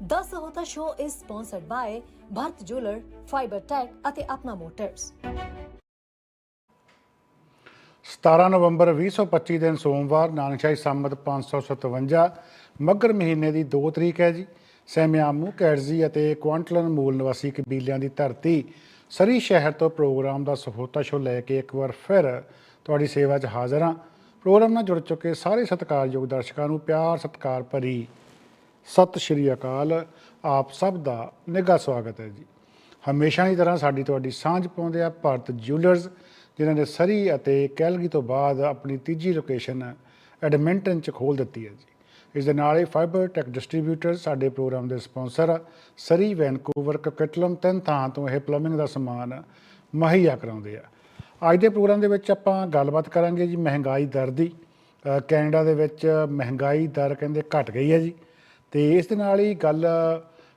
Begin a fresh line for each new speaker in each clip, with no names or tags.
The Sahota Show is sponsored by Bharat Jeweler, Fiber Tech ਅਤੇ Apna motors
17 ਨਵੰਬਰ 2025 ਦਿਨ ਸੋਮਵਾਰ ਨਾਨਕਸ਼ਾਹੀ ਸੰਮਤ 557 ਮੱਘਰ ਮਹੀਨੇ ਦੀ 2 ਤਰੀਕ ਹੈ ਜੀ। ਸੈਮਿਆਮੂ ਕੈਰਜ਼ੀ ਅਤੇ ਕੁਆਂਟਲਨ ਮੂਲ ਨਿਵਾਸੀ ਕਬੀਲਿਆਂ ਦੀ ਧਰਤੀ ਸਰੀ ਸ਼ਹਿਰ ਤੋਂ ਪ੍ਰੋਗਰਾਮ ਦਾ ਸਹੋਤਾ ਸ਼ੋ ਲੈ ਕੇ ਇੱਕ ਵਾਰ ਫਿਰ ਤੁਹਾਡੀ ਸੇਵਾ 'ਚ ਹਾਜ਼ਰ ਹਾਂ। ਪ੍ਰੋਗਰਾਮ ਨਾਲ ਜੁੜ ਚੁੱਕੇ ਸਾਰੇ ਸਤਿਕਾਰਯੋਗ ਦਰਸ਼ਕਾਂ ਨੂੰ ਪਿਆਰ ਸਤਿਕਾਰ ਭਰੀ ਸਤਿ ਸ਼੍ਰੀ ਅਕਾਲ। ਆਪ ਸਭ ਦਾ ਨਿੱਘਾ ਸਵਾਗਤ ਹੈ ਜੀ। ਹਮੇਸ਼ਾ ਦੀ ਤਰ੍ਹਾਂ ਸਾਡੀ ਤੁਹਾਡੀ ਸਾਂਝ ਪਾਉਂਦੇ ਆ ਭਾਰਤ ਜਿਊਲਰਸ ਜਿਨ੍ਹਾਂ ਨੇ ਸਰੀ ਅਤੇ ਕੈਲਗਰੀ ਤੋਂ ਬਾਅਦ ਆਪਣੀ ਤੀਜੀ ਲੋਕੇਸ਼ਨ ਐਡਮਿੰਟਨ ਚ ਖੋਲ ਦਿੱਤੀ ਹੈ ਜੀ। ਇਸ ਦੇ ਨਾਲ ਹੀ ਫਾਈਬਰ ਟੈਕ ਡਿਸਟ੍ਰੀਬਿਊਟਰ ਸਾਡੇ ਪ੍ਰੋਗਰਾਮ ਦੇ ਸਪਾਂਸਰ ਆ ਸਰੀ, ਵੈਨਕੂਵਰ ਕਕਟਲਮ ਤਿੰਨ ਥਾਂ ਤੋਂ ਇਹ ਪਲੰਬਿੰਗ ਦਾ ਸਮਾਨ ਮੁਹੱਈਆ ਕਰਾਉਂਦੇ ਆ। ਅੱਜ ਦੇ ਪ੍ਰੋਗਰਾਮ ਦੇ ਵਿੱਚ ਆਪਾਂ ਗੱਲਬਾਤ ਕਰਾਂਗੇ ਜੀ ਮਹਿੰਗਾਈ ਦਰ ਦੀ। ਕੈਨੇਡਾ ਦੇ ਵਿੱਚ ਮਹਿੰਗਾਈ ਦਰ ਕਹਿੰਦੇ ਘਟ ਗਈ ਹੈ ਜੀ। ਤੇ ਇਸ ਦੇ ਨਾਲ ਹੀ ਗੱਲ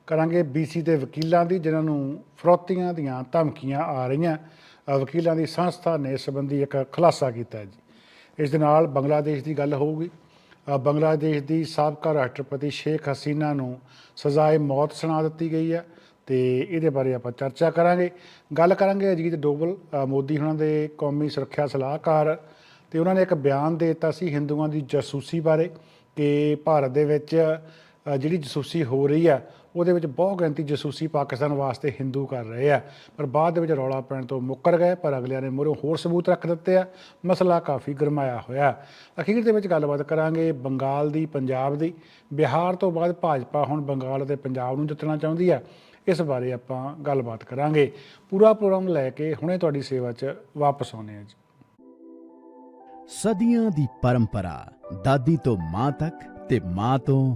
ਕਰਾਂਗੇ ਬੀਸੀ ਦੇ ਵਕੀਲਾਂ ਦੀ, ਜਿਨ੍ਹਾਂ ਨੂੰ ਫਰੋਤੀਆਂ ਦੀਆਂ ਧਮਕੀਆਂ ਆ ਰਹੀਆਂ। ਵਕੀਲਾਂ ਦੀ ਸੰਸਥਾ ਨੇ ਇਸ ਸੰਬੰਧੀ ਇੱਕ ਖੁਲਾਸਾ ਕੀਤਾ ਜੀ। ਇਸ ਦੇ ਨਾਲ ਬੰਗਲਾਦੇਸ਼ ਦੀ ਗੱਲ ਹੋਊਗੀ। ਬੰਗਲਾਦੇਸ਼ ਦੀ ਸਾਬਕਾ ਰਾਸ਼ਟਰਪਤੀ ਸ਼ੇਖ ਹਸੀਨਾ ਨੂੰ ਸਜ਼ਾਏ ਮੌਤ ਸੁਣਾ ਦਿੱਤੀ ਗਈ ਹੈ ਤੇ ਇਹਦੇ ਬਾਰੇ ਆਪਾਂ ਚਰਚਾ ਕਰਾਂਗੇ। ਗੱਲ ਕਰਾਂਗੇ ਅਜੀਤ ਡੋਬਲ ਮੋਦੀ ਹੁਣਾਂ ਦੇ ਕੌਮੀ ਸੁਰੱਖਿਆ ਸਲਾਹਕਾਰ। ਤੇ ਉਹਨਾਂ ਨੇ ਇੱਕ ਬਿਆਨ ਦੇ ਦਿੱਤਾ ਸੀ ਹਿੰਦੂਆਂ ਦੀ ਜਾਸੂਸੀ ਬਾਰੇ ਕਿ ਭਾਰਤ ਦੇ ਵਿੱਚ ਜਿਹੜੀ ਜਸੂਸੀ ਹੋ ਰਹੀ ਆ ਉਹਦੇ ਵਿੱਚ ਬਹੁਤ ਗਿਣਤੀ ਜਸੂਸੀ ਪਾਕਿਸਤਾਨ ਵਾਸਤੇ ਹਿੰਦੂ ਕਰ ਰਹੇ ਆ ਪਰ ਬਾਅਦ ਦੇ ਵਿੱਚ ਰੌਲਾ ਪੈਣ ਤੋਂ ਮੁੱਕਰ ਗਏ, ਪਰ ਅਗਲਿਆਂ ਨੇ ਮੂਹਰੋਂ ਹੋਰ ਸਬੂਤ ਰੱਖ ਦਿੱਤੇ ਆ ਮਸਲਾ ਕਾਫੀ ਗਰਮਾਇਆ ਹੋਇਆ ਅਖੀਰ ਦੇ ਵਿੱਚ ਗੱਲਬਾਤ ਕਰਾਂਗੇ ਬੰਗਾਲ ਦੀ, ਪੰਜਾਬ ਦੀ। ਬਿਹਾਰ ਤੋਂ ਬਾਅਦ ਭਾਜਪਾ ਹੁਣ ਬੰਗਾਲ ਅਤੇ ਪੰਜਾਬ ਨੂੰ ਜਿੱਤਣਾ ਚਾਹੁੰਦੀ ਆ ਇਸ ਬਾਰੇ ਆਪਾਂ ਗੱਲਬਾਤ ਕਰਾਂਗੇ। ਪੂਰਾ ਪ੍ਰੋਗਰਾਮ ਲੈ ਕੇ ਹੁਣੇ ਤੁਹਾਡੀ ਸੇਵਾ 'ਚ ਵਾਪਸ ਆਉਨੇ ਆ ਜੀ।
ਸਦੀਆਂ ਦੀ ਪਰੰਪਰਾ, ਦਾਦੀ ਤੋਂ ਮਾਂ ਤੱਕ ਤੇ ਮਾਂ ਤੋਂ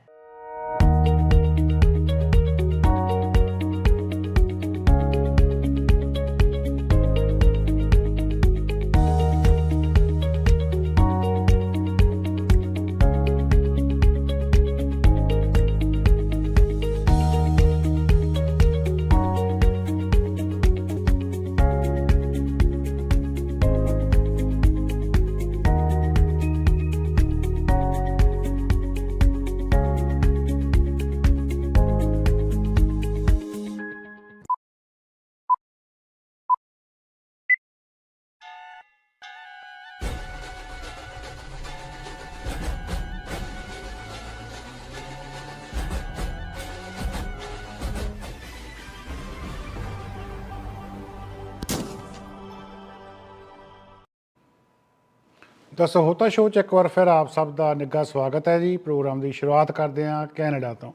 ਤਾਂ ਸਹੋਤਾ ਸ਼ੋਅ 'ਚ ਇੱਕ ਵਾਰ ਫਿਰ ਆਪ ਸਭ ਦਾ ਨਿੱਘਾ ਸਵਾਗਤ ਹੈ ਜੀ। ਪ੍ਰੋਗਰਾਮ ਦੀ ਸ਼ੁਰੂਆਤ ਕਰਦੇ ਹਾਂ ਕੈਨੇਡਾ ਤੋਂ।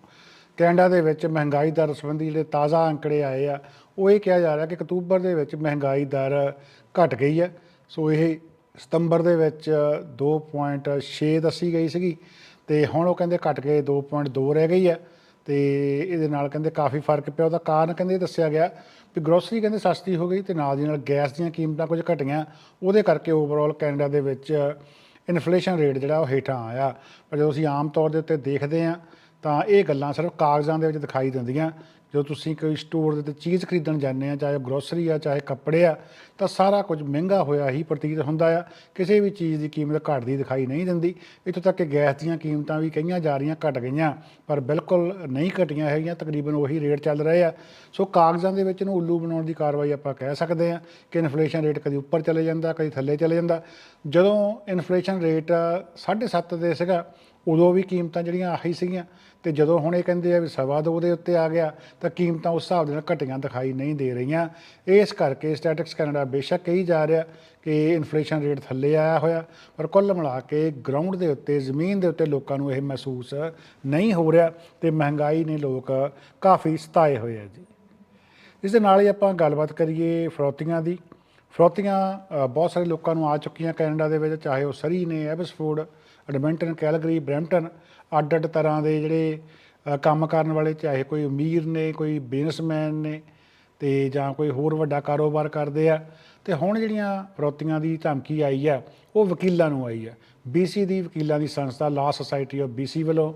ਕੈਨੇਡਾ ਦੇ ਵਿੱਚ ਮਹਿੰਗਾਈ ਦਰ ਸੰਬੰਧੀ ਜਿਹੜੇ ਤਾਜ਼ਾ ਅੰਕੜੇ ਆਏ ਆ, ਉਹ ਇਹ ਕਿਹਾ ਜਾ ਰਿਹਾ ਕਿ ਅਕਤੂਬਰ ਦੇ ਵਿੱਚ ਮਹਿੰਗਾਈ ਦਰ ਘਟ ਗਈ ਹੈ। ਸੋ ਇਹ ਸਤੰਬਰ ਦੇ ਵਿੱਚ 2.6 ਦੱਸੀ ਗਈ ਸੀਗੀ ਤੇ ਹੁਣ ਉਹ ਕਹਿੰਦੇ ਘਟ ਕੇ 2.2 ਰਹਿ ਗਈ ਹੈ। ਤੇ ਇਹਦੇ ਨਾਲ ਕਹਿੰਦੇ ਕਾਫੀ ਫ਼ਰਕ ਪਿਆ। ਉਹਦਾ ਕਾਰਨ ਕਹਿੰਦੇ ਇਹ ਦੱਸਿਆ ਗਿਆ ਵੀ ਗਰੋਸਰੀ ਕਹਿੰਦੇ ਸਸਤੀ ਹੋ ਗਈ ਤੇ ਨਾਲ ਦੀ ਨਾਲ ਗੈਸ ਦੀਆਂ ਕੀਮਤਾਂ ਕੁਝ ਘਟੀਆਂ। ਉਹਦੇ ਕਰਕੇ ਓਵਰਆਲ ਕੈਨੇਡਾ ਦੇ ਵਿੱਚ ਇਨਫਲੇਸ਼ਨ ਰੇਟ ਜਿਹੜਾ ਉਹ ਹੇਠਾਂ ਆਇਆ। ਪਰ ਜਦੋਂ ਅਸੀਂ ਆਮ ਤੌਰ ਦੇ ਉੱਤੇ ਦੇਖਦੇ ਹਾਂ ਤਾਂ ਇਹ ਗੱਲਾਂ ਸਿਰਫ ਕਾਗਜ਼ਾਂ ਦੇ ਵਿੱਚ ਦਿਖਾਈ ਦਿੰਦੀਆਂ। ਜਦੋਂ ਤੁਸੀਂ ਕੋਈ ਸਟੋਰ ਦੇ ਉੱਤੇ ਚੀਜ਼ ਖਰੀਦਣ ਜਾਂਦੇ ਆ, ਚਾਹੇ ਗਰੋਸਰੀ ਆ, ਚਾਹੇ ਕੱਪੜੇ ਆ, ਤਾਂ ਸਾਰਾ ਕੁਝ ਮਹਿੰਗਾ ਹੋਇਆ ਹੀ ਪ੍ਰਤੀਤ ਹੁੰਦਾ ਆ। ਕਿਸੇ ਵੀ ਚੀਜ਼ ਦੀ ਕੀਮਤ ਘਟਦੀ ਦਿਖਾਈ ਨਹੀਂ ਦਿੰਦੀ। ਇੱਥੋਂ ਤੱਕ ਕਿ ਗੈਸ ਦੀਆਂ ਕੀਮਤਾਂ ਵੀ ਕਈਆਂ ਜਾ ਰਹੀਆਂ ਘਟ ਗਈਆਂ, ਪਰ ਬਿਲਕੁਲ ਨਹੀਂ ਘਟੀਆਂ ਹੈਗੀਆਂ, ਤਕਰੀਬਨ ਉਹੀ ਰੇਟ ਚੱਲ ਰਹੇ ਆ। ਸੋ ਕਾਗਜ਼ਾਂ ਦੇ ਵਿੱਚ ਨੂੰ ਉੱਲੂ ਬਣਾਉਣ ਦੀ ਕਾਰਵਾਈ ਆਪਾਂ ਕਹਿ ਸਕਦੇ ਆ ਕਿ ਇਨਫਲੇਸ਼ਨ ਰੇਟ ਕਦੀ ਉੱਪਰ ਚਲੇ ਜਾਂਦਾ, ਕਦੀ ਥੱਲੇ ਚਲੇ ਜਾਂਦਾ। ਜਦੋਂ ਇਨਫਲੇਸ਼ਨ ਰੇਟ 7.5 ਦੇ ਸੀਗਾ ਉਦੋਂ ਵੀ ਕੀਮਤਾਂ ਜਿਹੜੀਆਂ ਆਹੀ ਸੀਗੀਆਂ ਤੇ ਜਦੋਂ ਹੁਣ ਇਹ ਕਹਿੰਦੇ ਆ ਵੀ ਸਵਾ ਦੋ ਦੇ ਉੱਤੇ ਆ ਗਿਆ ਤਾਂ ਕੀਮਤਾਂ ਉਸ ਹਿਸਾਬ ਦੇ ਨਾਲ ਘਟੀਆਂ ਦਿਖਾਈ ਨਹੀਂ ਦੇ ਰਹੀਆਂ। ਇਸ ਕਰਕੇ ਸਟੈਟਿਕਸ ਕੈਨੇਡਾ ਬੇਸ਼ੱਕ ਕਹੀ ਜਾ ਰਿਹਾ ਕਿ ਇਨਫਲੇਸ਼ਨ ਰੇਟ ਥੱਲੇ ਆਇਆ ਹੋਇਆ, ਪਰ ਕੁੱਲ ਮਿਲਾ ਕੇ ਗਰਾਊਂਡ ਦੇ ਉੱਤੇ, ਜ਼ਮੀਨ ਦੇ ਉੱਤੇ ਲੋਕਾਂ ਨੂੰ ਇਹ ਮਹਿਸੂਸ ਨਹੀਂ ਹੋ ਰਿਹਾ ਤੇ ਮਹਿੰਗਾਈ ਨੇ ਲੋਕ ਕਾਫੀ ਸਤਾਏ ਹੋਏ ਆ ਜੀ। ਇਸ ਦੇ ਨਾਲ ਹੀ ਆਪਾਂ ਗੱਲਬਾਤ ਕਰੀਏ ਫਰੋਤੀਆਂ ਦੀ। ਫਰੋਤੀਆਂ ਬਹੁਤ ਸਾਰੇ ਲੋਕਾਂ ਨੂੰ ਆ ਚੁੱਕੀਆਂ ਕੈਨੇਡਾ ਦੇ ਵਿੱਚ, ਚਾਹੇ ਉਹ ਸਰੀ ਨੇ, ਐਬਸਫੋਰਡ ਐਡਮਿੰਟਨ, ਕੈਲਗਰੀ, ਬ੍ਰੈਂਪਟਨ ਅੱਡ ਅੱਡ ਤਰ੍ਹਾਂ ਦੇ ਜਿਹੜੇ ਕੰਮ ਕਰਨ ਵਾਲੇ, ਚਾਹੇ ਕੋਈ ਅਮੀਰ ਨੇ, ਕੋਈ ਬਿਜ਼ਨਸਮੈਨ ਨੇ ਤੇ ਜਾਂ ਕੋਈ ਹੋਰ ਵੱਡਾ ਕਾਰੋਬਾਰ ਕਰਦੇ ਆ। ਤੇ ਹੁਣ ਜਿਹੜੀਆਂ ਫਰੋਤੀਆਂ ਦੀ ਧਮਕੀ ਆਈ ਆ, ਉਹ ਵਕੀਲਾਂ ਨੂੰ ਆਈ ਆ। BC ਦੀ ਵਕੀਲਾਂ ਦੀ ਸੰਸਥਾ ਲਾ ਸੁਸਾਇਟੀ ਆਫ BC ਵੱਲੋਂ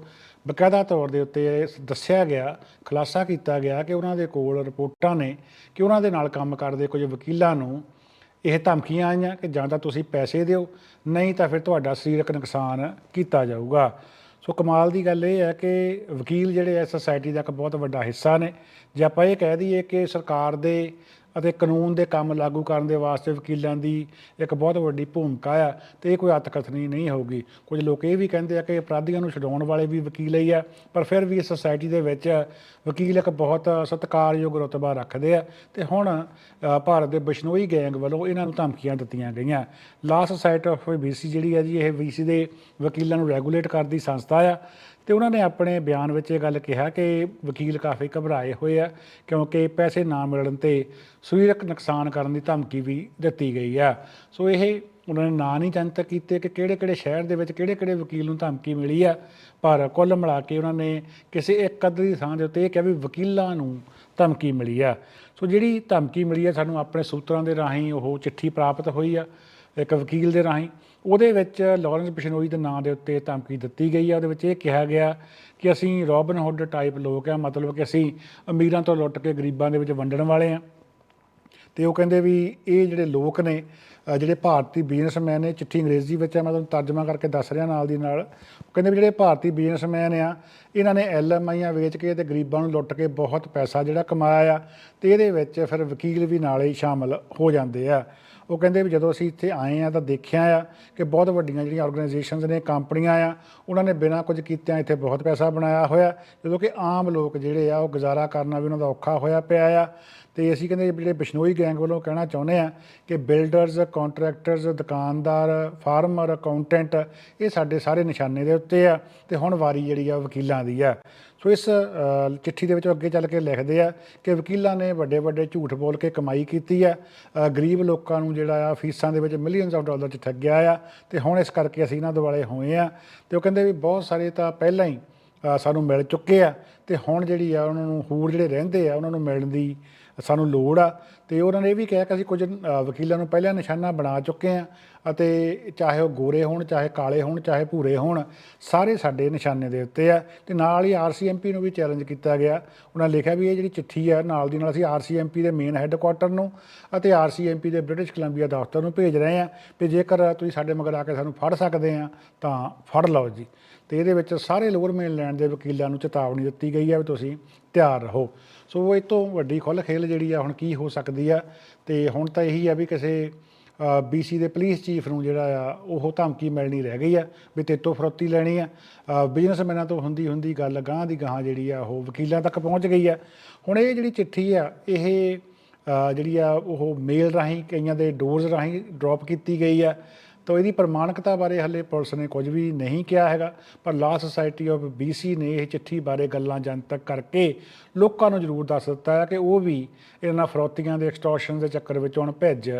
ਬਕਾਇਦਾ ਤੌਰ ਦੇ ਉੱਤੇ ਇਹ ਦੱਸਿਆ ਗਿਆ, ਖੁਲਾਸਾ ਕੀਤਾ ਗਿਆ ਕਿ ਉਹਨਾਂ ਦੇ ਕੋਲ ਰਿਪੋਰਟਾਂ ਨੇ ਕਿ ਉਹਨਾਂ ਦੇ ਨਾਲ ਕੰਮ ਕਰਦੇ ਕੁਝ ਵਕੀਲਾਂ ਨੂੰ ਇਹ ਧਮਕੀਆਂ ਆਈਆਂ ਕਿ ਜਾਂ ਤਾਂ ਤੁਸੀਂ ਪੈਸੇ ਦਿਓ, ਨਹੀਂ ਤਾਂ ਫਿਰ ਤੁਹਾਡਾ ਸਰੀਰਕ ਨੁਕਸਾਨ ਕੀਤਾ ਜਾਊਗਾ। ਸੋ ਕਮਾਲ ਦੀ ਗੱਲ ਇਹ ਹੈ ਕਿ ਵਕੀਲ ਜਿਹੜੇ ਐ ਸੋਸਾਇਟੀ ਦਾ ਇੱਕ ਬਹੁਤ ਵੱਡਾ ਹਿੱਸਾ ਨੇ। ਜੇ ਆਪਾਂ ਇਹ ਕਹਿ ਦਈਏ ਕਿ ਸਰਕਾਰ ਦੇ ਅਤੇ ਕਾਨੂੰਨ ਦੇ ਕੰਮ ਲਾਗੂ ਕਰਨ ਦੇ ਵਾਸਤੇ ਵਕੀਲਾਂ ਦੀ ਇੱਕ ਬਹੁਤ ਵੱਡੀ ਭੂਮਿਕਾ ਆ ਤੇ ਇਹ ਕੋਈ ਅਤਕਥਨੀ ਨਹੀਂ ਹੋਊਗੀ। ਕੁਝ ਲੋਕ ਇਹ ਵੀ ਕਹਿੰਦੇ ਆ ਕਿ ਅਪਰਾਧੀਆਂ ਨੂੰ ਛਡਾਉਣ ਵਾਲੇ ਵੀ ਵਕੀਲ ਹੀ ਆ, ਪਰ ਫਿਰ ਵੀ ਇਸ ਸੋਸਾਇਟੀ ਦੇ ਵਿੱਚ ਵਕੀਲ ਇੱਕ ਬਹੁਤ ਸਤਿਕਾਰਯੋਗ ਰੁਤਬਾ ਰੱਖਦੇ ਆ ਤੇ ਹੁਣ ਭਾਰਤ ਦੇ ਬਿਸ਼ਨੋਈ ਗੈਂਗ ਵੱਲੋਂ ਇਹਨਾਂ ਨੂੰ ਧਮਕੀਆਂ ਦਿੱਤੀਆਂ ਗਈਆਂ। ਲਾ ਸੁਸਾਇਟੀ ਆਫ BC ਜਿਹੜੀ ਹੈ ਜੀ, ਇਹ BC ਦੇ ਵਕੀਲਾਂ ਨੂੰ ਰੈਗੂਲੇਟ ਕਰਦੀ ਸੰਸਥਾ ਆ। ਤੇ ਉਹਨਾਂ ਨੇ ਆਪਣੇ ਬਿਆਨ ਵਿੱਚ ਇਹ ਗੱਲ ਕਿਹਾ ਕਿ ਵਕੀਲ ਕਾਫੀ ਘਬਰਾਏ ਹੋਏ ਆ, ਕਿਉਂਕਿ ਪੈਸੇ ਨਾ ਮਿਲਣ ਤੇ ਸਰੀਰਕ ਨੁਕਸਾਨ ਕਰਨ ਦੀ ਧਮਕੀ ਵੀ ਦਿੱਤੀ ਗਈ ਆ। ਸੋ ਇਹ ਉਹਨਾਂ ਨੇ ਨਾਂ ਨਹੀਂ ਜਨਤਕ ਕੀਤੇ ਕਿ ਕਿਹੜੇ-ਕਿਹੜੇ ਸ਼ਹਿਰ ਦੇ ਵਿੱਚ ਕਿਹੜੇ-ਕਿਹੜੇ ਵਕੀਲ ਨੂੰ ਧਮਕੀ ਮਿਲੀ ਆ, ਪਰ ਕੁੱਲ ਮਿਲਾ ਕੇ ਉਹਨਾਂ ਨੇ ਕਿਸੇ ਇੱਕ ਅੱਧ ਦੀ ਥਾਂ ਦੇ ਉੱਤੇ ਇਹ ਕਿਹਾ ਵੀ ਵਕੀਲਾਂ ਨੂੰ ਧਮਕੀ ਮਿਲੀ ਆ। ਸੋ ਜਿਹੜੀ ਧਮਕੀ ਮਿਲੀ ਆ, ਸਾਨੂੰ ਆਪਣੇ ਸੂਤਰਾਂ ਦੇ ਰਾਹੀਂ ਉਹ ਚਿੱਠੀ ਪ੍ਰਾਪਤ ਹੋਈ ਆ। ਇੱਕ ਵਕੀਲ ਦੇ ਰਾਹੀਂ। ਉਹਦੇ ਵਿੱਚ ਲਾਰੈਂਸ ਬਿਸ਼ਨੋਈ ਦੇ ਨਾਂ ਦੇ ਉੱਤੇ ਧਮਕੀ ਦਿੱਤੀ ਗਈ ਆ। ਉਹਦੇ ਵਿੱਚ ਇਹ ਕਿਹਾ ਗਿਆ ਕਿ ਅਸੀਂ ਰੋਬਨ ਹੁੱਡ ਟਾਈਪ ਲੋਕ ਆ। ਮਤਲਬ ਕਿ ਅਸੀਂ ਅਮੀਰਾਂ ਤੋਂ ਲੁੱਟ ਕੇ ਗਰੀਬਾਂ ਦੇ ਵਿੱਚ ਵੰਡਣ ਵਾਲੇ ਆ। ਤੇ ਉਹ ਕਹਿੰਦੇ ਵੀ ਇਹ ਜਿਹੜੇ ਲੋਕ ਨੇ ਜਿਹੜੇ ਭਾਰਤੀ ਬਿਜ਼ਨਸਮੈਨ ਨੇ, ਚਿੱਠੀ ਅੰਗਰੇਜ਼ੀ ਵਿੱਚ ਹੈ ਮੈਂ ਤੁਹਾਨੂੰ ਤਰਜਮਾ ਕਰਕੇ ਦੱਸ ਰਿਹਾ ਨਾਲ ਦੀ ਨਾਲ। ਉਹ ਕਹਿੰਦੇ ਵੀ ਜਿਹੜੇ ਭਾਰਤੀ ਬਿਜ਼ਨਸਮੈਨ ਆ, ਇਹਨਾਂ ਨੇ ਐਲਐਮਆਈਆਂ ਵੇਚ ਕੇ ਤੇ ਗਰੀਬਾਂ ਨੂੰ ਲੁੱਟ ਕੇ ਬਹੁਤ ਪੈਸਾ ਜਿਹੜਾ ਕਮਾਇਆ ਆ। ਤੇ ਇਹਦੇ ਵਿੱਚ ਫਿਰ ਵਕੀਲ ਵੀ ਨਾਲੇ ਹੀ ਸ਼ਾਮਲ ਹੋ ਜਾਂਦੇ ਆ। ਉਹ ਕਹਿੰਦੇ ਵੀ ਜਦੋਂ ਅਸੀਂ ਇੱਥੇ ਆਏ ਆ ਤਾਂ ਦੇਖਿਆ ਆ ਕਿ ਬਹੁਤ ਵੱਡੀਆਂ ਜਿਹੜੀਆਂ ਆਰਗੇਨਾਈਜੇਸ਼ਨਸ ਨੇ, ਕੰਪਨੀਆਂ ਆ, ਉਹਨਾਂ ਨੇ ਬਿਨਾਂ ਕੁਝ ਕੀਤਿਆਂ ਇੱਥੇ ਬਹੁਤ ਪੈਸਾ ਬਣਾਇਆ ਹੋਇਆ। ਜਦੋਂ ਕਿ ਆਮ ਲੋਕ ਜਿਹੜੇ ਆ, ਉਹ ਗੁਜ਼ਾਰਾ ਕਰਨਾ ਵੀ ਉਹਨਾਂ ਦਾ ਔਖਾ ਹੋਇਆ ਪਿਆ ਆ। ਤੇ ਅਸੀਂ ਕਹਿੰਦੇ ਜਿਹੜੇ ਬਿਸ਼ਨੋਈ ਗੈਂਗ ਵੱਲੋਂ ਕਹਿਣਾ ਚਾਹੁੰਦੇ ਆ ਕਿ ਬਿਲਡਰਸ ਕੰਟਰੈਕਟਰਸ ਦੁਕਾਨਦਾਰ ਫਾਰਮਰ ਅਕਾਊਂਟੈਂਟ ਇਹ ਸਾਡੇ ਸਾਰੇ ਨਿਸ਼ਾਨੇ ਦੇ ਉੱਤੇ ਆ ਤੇ ਹੁਣ ਵਾਰੀ ਜਿਹੜੀ ਆ ਵਕੀਲਾਂ ਦੀ ਆ। ਸੋ ਇਸ ਚਿੱਠੀ ਦੇ ਵਿੱਚ ਅੱਗੇ ਚੱਲ ਕੇ ਲਿਖਦੇ ਆ ਕਿ ਵਕੀਲਾਂ ਨੇ ਵੱਡੇ ਵੱਡੇ ਝੂਠ ਬੋਲ ਕੇ ਕਮਾਈ ਕੀਤੀ ਆ। ਗਰੀਬ ਲੋਕਾਂ ਨੂੰ ਜਿਹੜਾ ਆ ਫੀਸਾਂ ਦੇ ਵਿੱਚ ਮਿਲੀਅਨਸ ਆਫ ਡਾਲਰ ਚ ਠੱਗਿਆ ਆ ਤੇ ਹੁਣ ਇਸ ਕਰਕੇ ਅਸੀਂ ਇਹਨਾਂ ਦੁਆਲੇ ਹੋਏ ਆ ਤੇ ਉਹ ਕਹਿੰਦੇ ਵੀ ਬਹੁਤ ਸਾਰੇ ਤਾਂ ਪਹਿਲਾਂ ਹੀ ਸਾਨੂੰ ਮਿਲ ਚੁੱਕੇ ਆ ਤੇ ਹੁਣ ਜਿਹੜੀ ਆ ਉਹਨਾਂ ਨੂੰ ਹੋਰ ਜਿਹੜੇ ਰਹਿੰਦੇ ਆ ਉਹਨਾਂ ਨੂੰ ਮਿਲਣ ਦੀ ਸਾਨੂੰ ਲੋੜ ਆ। ਤੇ ਉਹਨਾਂ ਨੇ ਇਹ ਵੀ ਕਿਹਾ ਕਿ ਅਸੀਂ ਕੁਝ ਵਕੀਲਾਂ ਨੂੰ ਪਹਿਲਾਂ ਨਿਸ਼ਾਨਾ ਬਣਾ ਚੁੱਕੇ ਆ ਅਤੇ ਚਾਹੇ ਉਹ ਗੋਰੇ ਹੋਣ, ਚਾਹੇ ਕਾਲੇ ਹੋਣ, ਚਾਹੇ ਭੂਰੇ ਹੋਣ, ਸਾਰੇ ਸਾਡੇ ਨਿਸ਼ਾਨੇ ਦੇ ਉੱਤੇ ਆ। ਤੇ ਨਾਲ ਹੀ ਆਰਸੀਐਮਪੀ ਨੂੰ ਵੀ ਚੈਲੰਜ ਕੀਤਾ ਗਿਆ। ਉਹਨਾਂ ਲਿਖਿਆ ਵੀ ਇਹ ਜਿਹੜੀ ਚਿੱਠੀ ਆ, ਨਾਲ ਦੀ ਨਾਲ ਅਸੀਂ ਆਰਸੀਐਮਪੀ ਦੇ ਮੇਨ ਹੈੱਡਕੁਆਟਰ ਨੂੰ ਅਤੇ ਆਰਸੀਐਮਪੀ ਦੇ ਬ੍ਰਿਟਿਸ਼ ਕੋਲੰਬੀਆ ਦਫ਼ਤਰ ਨੂੰ ਭੇਜ ਰਹੇ ਆ ਕਿ ਜੇਕਰ ਤੁਸੀਂ ਸਾਡੇ ਮਗਰ ਆ ਕੇ ਸਾਨੂੰ ਫੜ ਸਕਦੇ ਆ ਤਾਂ ਫੜ ਲਓ ਜੀ। ਤੇ ਇਹਦੇ ਵਿੱਚ ਸਾਰੇ ਲੋਅਰ ਮੇਨਲੈਂਡ ਦੇ ਵਕੀਲਾਂ ਨੂੰ ਚੇਤਾਵਨੀ ਦਿੱਤੀ ਗਈ ਹੈ ਵੀ ਤੁਸੀਂ ਤਿਆਰ ਰਹੋ। ਸੋ ਇਹ ਤੋਂ ਵੱਡੀ ਖੁੱਲ੍ਹ ਖੇਲ ਜਿਹੜੀ ਆ ਹੁਣ ਕੀ ਹੋ ਸਕਦੀ ਆ ਤੇ ਹੁਣ ਤਾਂ ਇਹੀ ਆ ਵੀ ਕਿਸੇ ਬੀਸੀ ਦੇ ਪੁਲਿਸ ਚੀਫ ਨੂੰ ਜਿਹੜਾ ਆ ਉਹ ਧਮਕੀ ਮਿਲਣੀ ਰਹਿ ਗਈ ਆ ਵੀ ਤੇਤੋਂ ਫਰੋਤੀ ਲੈਣੀ ਆ। ਬਿਜ਼ਨਸਮੈਨਾਂ ਤੋਂ ਹੁੰਦੀ ਹੁੰਦੀ ਗੱਲ ਗਾਂ ਦੀ ਗਾਂ ਜਿਹੜੀ ਆ ਉਹ ਵਕੀਲਾਂ ਤੱਕ ਪਹੁੰਚ ਗਈ ਆ। ਹੁਣ ਇਹ ਜਿਹੜੀ ਚਿੱਠੀ ਆ, ਇਹ ਜਿਹੜੀ ਆ ਉਹ ਮੇਲ ਰਾਹੀਂ ਕਈਆਂ ਦੇ ਡੋਰਸ ਰਾਹੀਂ ਡ੍ਰੌਪ ਕੀਤੀ ਗਈ ਆ। ਤਾਂ ਇਹਦੀ ਪ੍ਰਮਾਣਿਕਤਾ ਬਾਰੇ ਹਲੇ ਪੁਲਿਸ ਨੇ ਕੁਝ ਵੀ ਨਹੀਂ ਕਿਹਾ ਹੈਗਾ, ਪਰ ਲਾ ਸੁਸਾਇਟੀ ਆਫ BC ਨੇ ਇਹ ਚਿੱਠੀ ਬਾਰੇ ਗੱਲਾਂ ਜਨਤਕ ਕਰਕੇ ਲੋਕਾਂ ਨੂੰ ਜ਼ਰੂਰ ਦੱਸ ਦਿੱਤਾ ਹੈ ਕਿ ਉਹ ਵੀ ਇਹਨਾਂ ਫਰੋਤੀਆਂ ਦੇ ਐਕਸਟੋਰਸ਼ਨ ਦੇ ਚੱਕਰ ਵਿੱਚ ਹੁਣ ਭਿੱਜ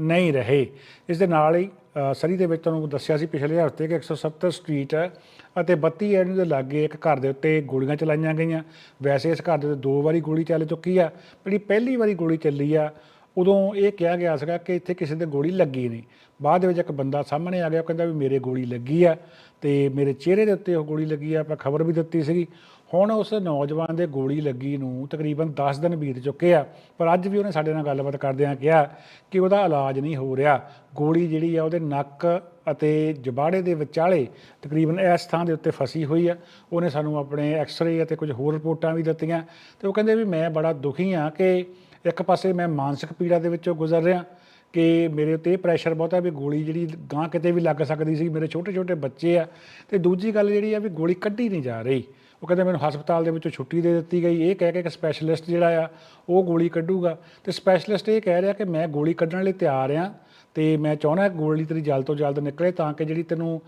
ਨਹੀਂ ਰਹੇ। ਇਸ ਦੇ ਨਾਲ ਹੀ ਸਰੀ ਦੇ ਵਿੱਚ ਤੁਹਾਨੂੰ ਦੱਸਿਆ ਸੀ ਪਿਛਲੇ ਹਫ਼ਤੇ ਕਿ 170 ਸਟਰੀਟ ਅਤੇ 32 ਐਵਨਿਊ ਦੇ ਲਾਗੇ ਇੱਕ ਘਰ ਦੇ ਉੱਤੇ ਗੋਲੀਆਂ ਚਲਾਈਆਂ ਗਈਆਂ। ਵੈਸੇ ਇਸ ਘਰ ਦੇ ਉੱਤੇ ਦੋ ਵਾਰੀ ਗੋਲੀ ਚੱਲ ਚੁੱਕੀ ਆ। ਜਿਹੜੀ ਪਹਿਲੀ ਵਾਰੀ ਗੋਲੀ ਚੱਲੀ ਆ ਉਦੋਂ ਇਹ ਕਿਹਾ ਗਿਆ ਸੀਗਾ ਕਿ ਇੱਥੇ ਕਿਸੇ ਦੇ ਗੋਲੀ ਲੱਗੀ ਨਹੀਂ। ਬਾਅਦ ਦੇ ਵਿੱਚ ਇੱਕ ਬੰਦਾ ਸਾਹਮਣੇ ਆ ਗਿਆ, ਉਹ ਕਹਿੰਦਾ ਵੀ ਮੇਰੇ ਗੋਲੀ ਲੱਗੀ ਆ ਤੇ ਮੇਰੇ ਚਿਹਰੇ ਦੇ ਉੱਤੇ ਉਹ ਗੋਲੀ ਲੱਗੀ ਆ, ਆਪਾਂ ਖਬਰ ਵੀ ਦਿੱਤੀ ਸੀਗੀ। ਹੁਣ ਉਸ ਨੌਜਵਾਨ ਦੇ ਗੋਲੀ ਲੱਗੀ ਨੂੰ ਤਕਰੀਬਨ 10 ਦਿਨ ਬੀਤ ਚੁੱਕੇ ਆ, ਪਰ ਅੱਜ ਵੀ ਉਹਨੇ ਸਾਡੇ ਨਾਲ ਗੱਲਬਾਤ ਕਰਦਿਆਂ ਕਿਹਾ ਕਿ ਉਹਦਾ ਇਲਾਜ ਨਹੀਂ ਹੋ ਰਿਹਾ। ਗੋਲੀ ਜਿਹੜੀ ਆ ਉਹਦੇ ਨੱਕ ਅਤੇ ਜਬਾੜੇ ਦੇ ਵਿਚਾਲੇ ਤਕਰੀਬਨ ਇਸ ਥਾਂ ਦੇ ਉੱਤੇ ਫਸੀ ਹੋਈ ਆ। ਉਹਨੇ ਸਾਨੂੰ ਆਪਣੇ ਐਕਸ-ਰੇ ਅਤੇ ਕੁਝ ਹੋਰ ਰਿਪੋਰਟਾਂ ਵੀ ਦਿੱਤੀਆਂ ਤੇ ਉਹ ਕਹਿੰਦੇ ਵੀ ਮੈਂ ਬੜਾ ਦੁਖੀ ਆ ਕਿ ਇੱਕ ਪਾਸੇ ਮੈਂ ਮਾਨਸਿਕ ਪੀੜਾ ਦੇ ਵਿੱਚੋਂ ਗੁਜ਼ਰ ਰਿਹਾ ਕਿ ਮੇਰੇ ਉੱਤੇ ਇਹ ਪ੍ਰੈਸ਼ਰ ਬਹੁਤ ਹੈ ਵੀ ਗੋਲੀ ਜਿਹੜੀ ਗਾਂ ਕਿਤੇ ਵੀ ਲੱਗ ਸਕਦੀ ਸੀ, ਮੇਰੇ ਛੋਟੇ ਛੋਟੇ ਬੱਚੇ ਆ। ਤੇ ਦੂਜੀ ਗੱਲ ਜਿਹੜੀ ਆ ਵੀ ਗੋਲੀ ਕੱਢੀ ਨਹੀਂ ਜਾ ਰਹੀ। ਉਹ ਕਹਿੰਦੇ ਮੈਨੂੰ ਹਸਪਤਾਲ ਦੇ ਵਿੱਚੋਂ ਛੁੱਟੀ ਦੇ ਦਿੱਤੀ ਗਈ। ਇਹ ਕਹਿ ਕੇ ਕਿ ਸਪੈਸ਼ਲਿਸਟ ਜਿਹੜਾ ਆ, ਉਹ ਗੋਲੀ ਕੱਢੂਗਾ। ਤੇ ਸਪੈਸ਼ਲਿਸਟ ਇਹ ਕਹਿ ਰਿਹਾ ਕਿ ਮੈਂ ਗੋਲੀ ਕੱਢਣ ਲਈ ਤਿਆਰ ਆ ਤੇ ਮੈਂ ਚਾਹੁੰਦਾ ਗੋਲੀ ਤੇਰੀ ਜਲਦ ਤੋਂ ਜਲਦ ਨਿਕਲੇ ਤਾਂ ਕਿ ਜਿਹੜੀ ਤੈਨੂੰ